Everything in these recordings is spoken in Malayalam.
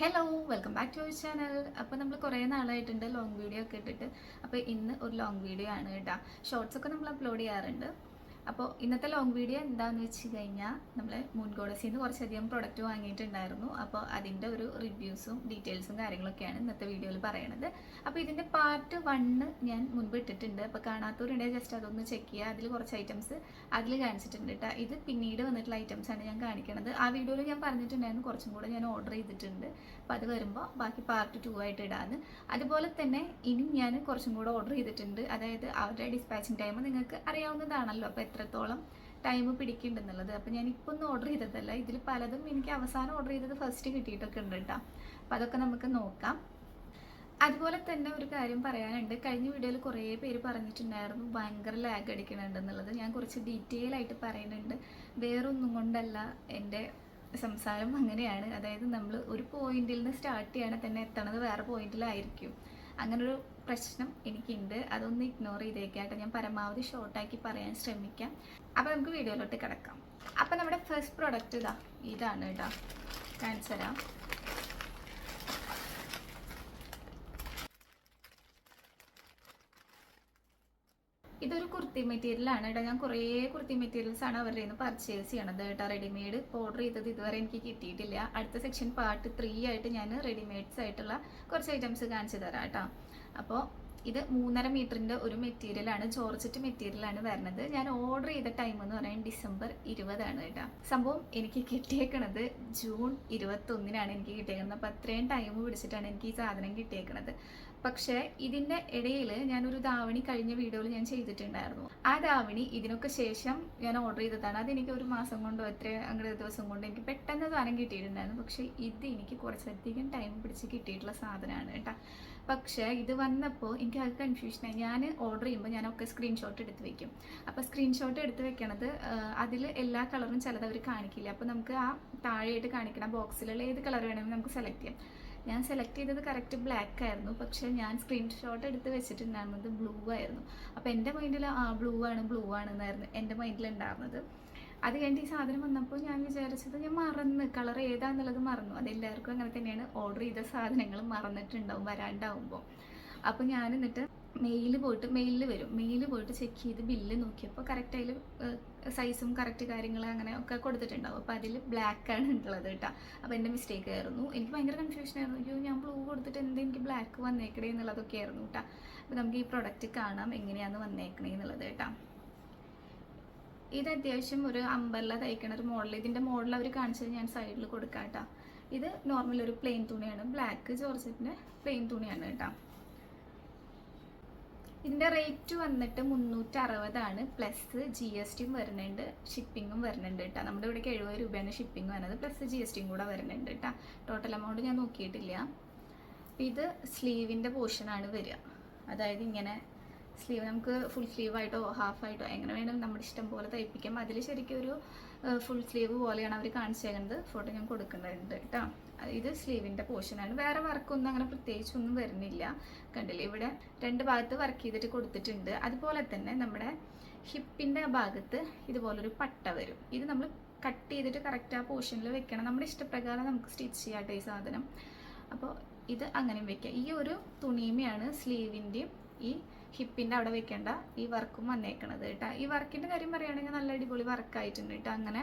Hello welcome back to our channel അപ്പോൾ നമ്മൾ കുറേ നാളായിട്ടുണ്ട് ലോങ് വീഡിയോ ഒക്കെ ഇട്ടിട്ട്. അപ്പോൾ ഇന്ന് ഒരു ലോങ് വീഡിയോ ആണ് കേട്ടോ ഷോർട്സ് ഒക്കെ നമ്മൾ അപ്ലോഡ് ചെയ്യാറുണ്ട്. അപ്പോൾ ഇന്നത്തെ ലോങ് വീഡിയോ എന്താണെന്ന് വെച്ച് കഴിഞ്ഞാൽ നമ്മൾ മുൻകോടസിൽ നിന്ന് കുറച്ചധികം പ്രൊഡക്റ്റ് വാങ്ങിയിട്ടുണ്ടായിരുന്നു. അപ്പോൾ അതിന്റെ ഒരു റിവ്യൂസും ഡീറ്റെയിൽസും കാര്യങ്ങളൊക്കെയാണ് ഇന്നത്തെ വീഡിയോയിൽ പറയണത്. അപ്പോൾ ഇതിന്റെ പാർട്ട് വണ്ണ് ഞാൻ മുൻപ് ഇട്ടിട്ടുണ്ട്. അപ്പോൾ കാണാത്തവരുണ്ടെങ്കിൽ ജസ്റ്റ് അതൊന്ന് ചെക്ക് ചെയ്യുക അതിൽ കുറച്ച് ഐറ്റംസ് അതിൽ കാണിച്ചിട്ടുണ്ട് കേട്ടോ ഇത് പിന്നീട് വന്നിട്ടുള്ള ഐറ്റംസ് ആണ് ഞാൻ കാണിക്കണത്. ആ വീഡിയോയിൽ ഞാൻ പറഞ്ഞിട്ടുണ്ടായിരുന്നു കുറച്ചും കൂടെ ഞാൻ ഓർഡർ ചെയ്തിട്ടുണ്ട്. അപ്പോൾ അത് വരുമ്പോൾ ബാക്കി പാർട്ട് ടു ആയിട്ട് ഇടാന്ന്. അതുപോലെ തന്നെ ഇനി ഞാൻ കുറച്ചും കൂടെ ഓർഡർ ചെയ്തിട്ടുണ്ട്. അതായത് അവരുടെ ഡിസ്പാച്ചിങ് ടൈം നിങ്ങൾക്ക് അറിയാവുന്നതാണല്ലോ. അപ്പോൾ എത്രത്തോളം ടൈം പിടിക്കുന്നുണ്ടെന്നുള്ളത്. അപ്പോൾ ഞാൻ ഇപ്പോൾ ഒന്നും ഓർഡർ ചെയ്തതല്ല. ഇതിൽ പലതും എനിക്ക് അവസാനം ഓർഡർ ചെയ്തത് ഫസ്റ്റ് കിട്ടിയിട്ടൊക്കെ ഉണ്ട് കേട്ടോ അപ്പോൾ അതൊക്കെ നമുക്ക് നോക്കാം. അതുപോലെ തന്നെ ഒരു കാര്യം പറയാനുണ്ട്. കഴിഞ്ഞ വീഡിയോയിൽ കുറേ പേര് പറഞ്ഞിട്ടുണ്ടായിരുന്നു ഭയങ്കര ലാഗ് അടിക്കണുണ്ടെന്നുള്ളത്. ഞാൻ കുറച്ച് ഡീറ്റെയിൽ ആയിട്ട് പറയുന്നുണ്ട്. വേറൊന്നും കൊണ്ടല്ല എന്റെ സംസാരം അങ്ങനെയാണ്. അതായത് നമ്മൾ ഒരു പോയിന്റിൽ നിന്ന് സ്റ്റാർട്ട് ചെയ്യണേ തന്നെ എത്തണത് വേറെ പോയിന്റിലായിരിക്കും അങ്ങനൊരു പ്രശ്നം എനിക്കുണ്ട്. അതൊന്ന് ഇഗ്നോർ ചെയ്തേക്കാട്ടെ ഞാൻ പരമാവധി ഷോർട്ടാക്കി പറയാൻ ശ്രമിക്കാം. അപ്പോൾ നമുക്ക് വീഡിയോയിലോട്ട് കിടക്കാം. അപ്പോൾ നമ്മുടെ ഫസ്റ്റ് പ്രോഡക്റ്റ് ഇതാ. ഇതാണ് കേട്ടോ കാണിച്ചു തരാം ഇതൊരു കുർത്തി മെറ്റീരിയലാണ് കേട്ടോ ഞാൻ കുറേ കുർത്തി മെറ്റീരിയൽസ് ആണ് അവരുടെ നിന്ന് പർച്ചേസ് ചെയ്യണത് കേട്ടോ റെഡിമെയ്ഡ് ഓർഡർ ചെയ്തത് ഇതുവരെ എനിക്ക് കിട്ടിയിട്ടില്ല. അടുത്ത സെക്ഷൻ പാർട്ട് ത്രീ ആയിട്ട് ഞാൻ റെഡിമെയ്ഡ്സ് ആയിട്ടുള്ള കുറച്ച് ഐറ്റംസ് കാണിച്ചു തരാം കേട്ടോ അപ്പോൾ ഇത് മൂന്നര മീറ്ററിന്റെ ഒരു മെറ്റീരിയലാണ് ജോർജറ്റ് മെറ്റീരിയലാണ് വരുന്നത്. ഞാൻ ഓർഡർ ചെയ്ത ടൈം എന്ന് പറയുന്നത് ഡിസംബർ ഇരുപതാണ് കേട്ടോ. സംഭവം എനിക്ക് കിട്ടിയേക്കണത് ജൂൺ ഇരുപത്തൊന്നിനാണ് എനിക്ക് കിട്ടിയേക്കുന്നത് അപ്പോൾ അത്രയും ടൈം പിടിച്ചിട്ടാണ് എനിക്ക് ഈ സാധനം കിട്ടിയേക്കണത്. പക്ഷേ ഇതിന്റെ ഇടയിൽ ഞാനൊരു ദാവണി കഴിഞ്ഞ വീഡിയോയിൽ ഞാൻ ചെയ്തിട്ടുണ്ടായിരുന്നു. ആ ദാവണി ഇതിനൊക്കെ ശേഷം ഞാൻ ഓർഡർ ചെയ്തതാണ്. അതെനിക്ക് ഒരു മാസം കൊണ്ടോ എത്ര അങ്ങനെ ദിവസം കൊണ്ടോ എനിക്ക് പെട്ടെന്ന് സാധനം കിട്ടിയിട്ടുണ്ടായിരുന്നു. പക്ഷേ ഇത് എനിക്ക് കുറച്ചധികം ടൈം പിടിച്ച് കിട്ടിയിട്ടുള്ള സാധനമാണ് കേട്ടോ. പക്ഷേ ഇത് വന്നപ്പോൾ എനിക്ക് അത് കൺഫ്യൂഷനായി ഞാൻ ഓർഡർ ചെയ്യുമ്പോൾ ഞാനൊക്കെ സ്ക്രീൻഷോട്ട് എടുത്ത് വെക്കും. അപ്പോൾ സ്ക്രീൻഷോട്ട് എടുത്ത് വെക്കണത് അതിൽ എല്ലാ കളറും ചിലത് അവർ കാണിക്കില്ല. അപ്പോൾ നമുക്ക് ആ താഴെയായിട്ട് കാണിക്കണ. ബോക്സിലുള്ള ഏത് കളർ വേണമെങ്കിലും നമുക്ക് സെലക്ട് ചെയ്യാം. ഞാൻ സെലക്ട് ചെയ്തത് കറക്റ്റ് ബ്ലാക്ക് ആയിരുന്നു. പക്ഷേ ഞാൻ സ്ക്രീൻഷോട്ട് എടുത്ത് വെച്ചിട്ടുണ്ടായിരുന്നത് ബ്ലൂ ആയിരുന്നു. അപ്പോൾ എന്റെ മൈൻഡിൽ ആ ബ്ലൂ ആണ് ബ്ലൂ ആണെന്നായിരുന്നു എന്റെ മൈൻഡിൽ ഉണ്ടായിരുന്നത്. അത് കഴിഞ്ഞിട്ട് ഈ സാധനം വന്നപ്പോൾ ഞാൻ വിചാരിച്ചത് ഞാൻ മറന്ന് കളർ ഏതാന്നുള്ളത് മറന്നു. അതെല്ലാവർക്കും അങ്ങനെ തന്നെയാണ്. ഓർഡർ ചെയ്ത സാധനങ്ങൾ മറന്നിട്ടുണ്ടാവും വരാണ്ടാവുമ്പോൾ. അപ്പോൾ ഞാൻ എന്നിട്ട് മെയിൽ പോയിട്ട് മെയിലിൽ വരും. മെയിൽ പോയിട്ട് ചെക്ക് ചെയ്ത് ബില്ല് നോക്കിയപ്പോൾ കറക്റ്റ് അതിൽ സൈസും കറക്റ്റ് കാര്യങ്ങൾ അങ്ങനെ ഒക്കെ കൊടുത്തിട്ടുണ്ടാവും. അപ്പോൾ അതിൽ ബ്ലാക്ക് ആണ് ഉള്ളത് കേട്ടോ. അപ്പോൾ എന്റെ മിസ്റ്റേക്ക് ആയിരുന്നു. എനിക്ക് ഭയങ്കര കൺഫ്യൂഷൻ ആയിരുന്നു. അയ്യോ ഞാൻ ബ്ലൂ കൊടുത്തിട്ട് എന്താ എനിക്ക് ബ്ലാക്ക് വന്നേക്കണേ എന്നുള്ളതൊക്കെ ആയിരുന്നു കേട്ടോ. അപ്പോൾ നമുക്ക് ഈ പ്രൊഡക്റ്റ് കാണാം എങ്ങനെയാണ് വന്നേക്കണേ എന്നുള്ളത് കേട്ടോ. ഇത് അത്യാവശ്യം ഒരു അമ്പല്ല തയ്ക്കണ ഒരു മോഡൽ ഇതിന്റെ മോഡൽ അവർ കാണിച്ചത് ഞാൻ സൈഡിൽ കൊടുക്കാം കേട്ടോ ഇത് നോർമൽ ഒരു പ്ലെയിൻ തുണിയാണ്. ബ്ലാക്ക് ജോർജറ്റിന്റെ പ്ലെയിൻ തുണിയാണ് കേട്ടോ. ഇതിന്റെ റേറ്റ് വന്നിട്ട് മുന്നൂറ്റി അറുപതാണ് പ്ലസ് ജി എസ് ടിയും വരുന്നുണ്ട്. ഷിപ്പിങ്ങും വരുന്നുണ്ട് കേട്ടോ. നമ്മുടെ ഇവിടേക്ക് എഴുപത് രൂപയാണ് ഷിപ്പിംഗ് വരുന്നത് പ്ലസ് ജി എസ് ടിയും കൂടെ വരുന്നുണ്ട് കേട്ടോ. ടോട്ടൽ എമൗണ്ട് ഞാൻ നോക്കിയിട്ടില്ല. ഇത് സ്ലീവിന്റെ പോർഷനാണ് വരിക. അതായത് ഇങ്ങനെ സ്ലീവ് നമുക്ക് ഫുൾ സ്ലീവായിട്ടോ ഹാഫ് ആയിട്ടോ എങ്ങനെ വേണമെങ്കിലും നമ്മുടെ ഇഷ്ടം പോലെ തയ്പ്പിക്കാം. അതിൽ ശരിക്കും ഒരു ഫുൾ സ്ലീവ് പോലെയാണ് അവർ കാണിച്ചേക്കുന്നത്. ഫോട്ടോ ഞാൻ കൊടുക്കുന്നുണ്ട് കേട്ടോ ഇത് സ്ലീവിന്റെ പോർഷനാണ് വേറെ വർക്കൊന്നും അങ്ങനെ പ്രത്യേകിച്ചൊന്നും വരുന്നില്ല. കണ്ടില്ലേ? ഇവിടെ രണ്ട് ഭാഗത്ത് വർക്ക് ചെയ്തിട്ട് കൊടുത്തിട്ടുണ്ട്. അതുപോലെ തന്നെ നമ്മുടെ ഹിപ്പിന്റെ ഭാഗത്ത് ഇതുപോലൊരു പട്ട വരും. ഇത് നമ്മൾ കട്ട് ചെയ്തിട്ട് കറക്റ്റ് ആ പോർഷനിൽ വെക്കണം. നമ്മുടെ ഇഷ്ടപ്രകാരം നമുക്ക് സ്റ്റിച്ച് ചെയ്യാട്ടെ ഈ സാധനം. അപ്പോൾ ഇത് അങ്ങനെയും വെക്കാം. ഈ ഒരു തുണിയുമെയാണ് സ്ലീവിന്റെയും ഈ ഹിപ്പിന്റെ അവിടെ വെക്കേണ്ട. ഈ വർക്കും വന്നേക്കണത് കേട്ടോ. ഈ വർക്കിന്റെ കാര്യം പറയുകയാണെങ്കിൽ നല്ല അടിപൊളി വർക്കായിട്ടുണ്ട് കേട്ടോ. അങ്ങനെ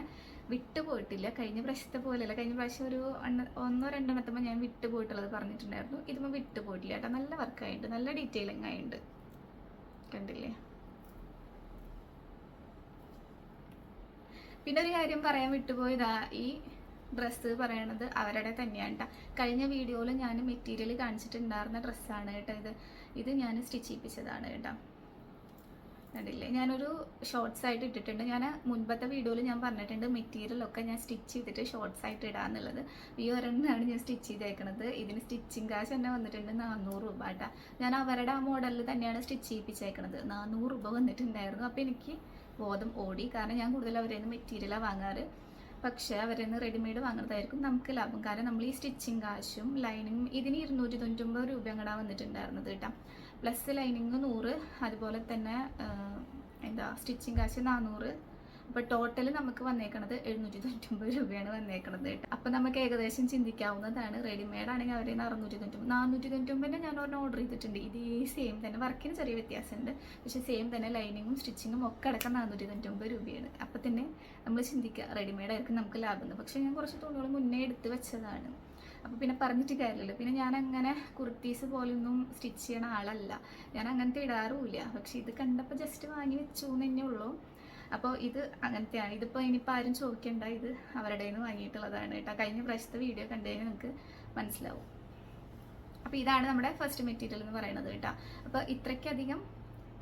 വിട്ടുപോയിട്ടില്ല കഴിഞ്ഞ പ്രാവശ്യത്തെ പോലെയല്ല. കഴിഞ്ഞ പ്രാവശ്യം ഒരു ഒന്നോ രണ്ടെണ്ണത്തുമ്പോൾ ഞാൻ വിട്ടുപോയിട്ടുള്ളത് പറഞ്ഞിട്ടുണ്ടായിരുന്നു. ഇതുമ്പോൾ വിട്ടുപോയിട്ടില്ല കേട്ടോ. നല്ല വർക്കായിട്ടുണ്ട് നല്ല ഡീറ്റെയിലിംഗ് ആയിട്ടുണ്ട് കണ്ടില്ലേ? പിന്നെ ഒരു കാര്യം പറയാൻ വിട്ടുപോയതാ. ഈ ഡ്രസ്സ് പറയണത് അവരുടെ തന്നെയാണ് കേട്ടോ കഴിഞ്ഞ വീഡിയോയിൽ ഞാൻ മെറ്റീരിയൽ കാണിച്ചിട്ടുണ്ടായിരുന്ന ഡ്രസ്സാണ് കേട്ടോ ഇത്. ഇത് ഞാൻ സ്റ്റിച്ച് ചെയ്യിപ്പിച്ചതാണ് കേട്ടോ. കണ്ടില്ലേ? ഞാനൊരു ഷോർട്സ് ആയിട്ട് ഇട്ടിട്ടുണ്ട്. ഞാൻ മുൻപത്തെ വീഡിയോയിൽ ഞാൻ പറഞ്ഞിട്ടുണ്ട് മെറ്റീരിയലൊക്കെ ഞാൻ സ്റ്റിച്ച് ചെയ്തിട്ട് ഷോർട്സ് ആയിട്ട് ഇടാന്നുള്ളത്. ഈ ഒരെണ്ണമാണ് ഞാൻ സ്റ്റിച്ച് ചെയ്തേക്കണത്. ഇതിന് സ്റ്റിച്ചിങ് കാശ് തന്നെ വന്നിട്ടുണ്ട് നാനൂറ് രൂപ കേട്ടോ ഞാൻ അവരുടെ ആ മോഡലിൽ തന്നെയാണ് സ്റ്റിച്ച് ചെയ്യിപ്പിച്ചേക്കണത്. നാനൂറ് രൂപ വന്നിട്ടുണ്ടായിരുന്നു. അപ്പോൾ എനിക്ക് ബോധം ഓടി. കാരണം ഞാൻ കൂടുതൽ നിന്ന് മെറ്റീരിയലാണ് വാങ്ങാറ്. പക്ഷേ അവരിൽ നിന്ന് റെഡിമെയ്ഡ് വാങ്ങുന്നതായിരിക്കും നമുക്ക് ലാഭം. കാരണം നമ്മൾ ഈ സ്റ്റിച്ചിങ് കാശും ലൈനിങ്ങും ഇതിന് ഇരുന്നൂറ്റി തൊണ്ണൂറ്റൊമ്പത് രൂപ അങ്ങടാ വന്നിട്ടുണ്ടായിരുന്നത് കേട്ടോ. പ്ലസ് ലൈനിങ് നൂറ് അതുപോലെ തന്നെ എന്താ സ്റ്റിച്ചിങ് കാശ് നാനൂറ് അപ്പോൾ ടോട്ടൽ നമുക്ക് വന്നേക്കണത് എഴുന്നൂറ്റി തൊണ്ണൂറ്റൊമ്പത് രൂപയാണ് വന്നേക്കണത് കേട്ടോ. അപ്പോൾ നമുക്ക് ഏകദേശം ചിന്തിക്കാവുന്നതാണ്. റെഡിമെയ്ഡ് ആണെങ്കിൽ അവരെ അറുന്നൂറ്റി തൊണ്ണൂറ്റി നാനൂറ്റി തൊണ്ണൂറ്റൊമ്പതിന്റെ ഞാൻ ഒരെണ്ണം ഓർഡർ ചെയ്തിട്ടുണ്ട്. ഇതേ സെയിം തന്നെ വർക്കിന് ചെറിയ വ്യത്യാസമുണ്ട്. പക്ഷേ സെയിം തന്നെ ലൈനിങ്ങും സ്റ്റിച്ചിങ്ങും ഒക്കെ അടക്കം നാനൂറ്റി തൊണ്ണൂറ്റൊമ്പത് രൂപയാണ്. അപ്പോൾ തന്നെ നമ്മൾ ചിന്തിക്കുക റെഡിമെയ്ഡ് ആയിരിക്കും നമുക്ക് ലാഭം പക്ഷേ ഞാൻ കുറച്ച് തുണികൾ മുന്നേ എടുത്ത് വെച്ചതാണ്. അപ്പോൾ പിന്നെ പറഞ്ഞിട്ട് കാര്യമില്ല. പിന്നെ ഞാൻ അങ്ങനെ കുർത്തീസ് പോലൊന്നും സ്റ്റിച്ച് ചെയ്യണ ആളല്ല. ഞാൻ അങ്ങനത്തെ ഇടാറുമില്ല. പക്ഷെ ഇത് കണ്ടപ്പോൾ ജസ്റ്റ് വാങ്ങി വെച്ചു എന്ന് ഉള്ളൂ. അപ്പോൾ ഇത് അങ്ങനത്തെയാണ്. ഇതിപ്പോൾ ഇനിയിപ്പോൾ ആരും ചോദിക്കേണ്ട. ഇത് അവരുടെ നിന്ന് വാങ്ങിയിട്ടുള്ളതാണ് കേട്ടോ. കഴിഞ്ഞ പ്രാവശ്യത്തെ വീഡിയോ കണ്ടു കഴിഞ്ഞാൽ നിങ്ങൾക്ക് മനസ്സിലാവും. അപ്പോൾ ഇതാണ് നമ്മുടെ ഫസ്റ്റ് മെറ്റീരിയൽ എന്ന് പറയുന്നത് കേട്ടോ. അപ്പോൾ ഇത്രയ്ക്കധികം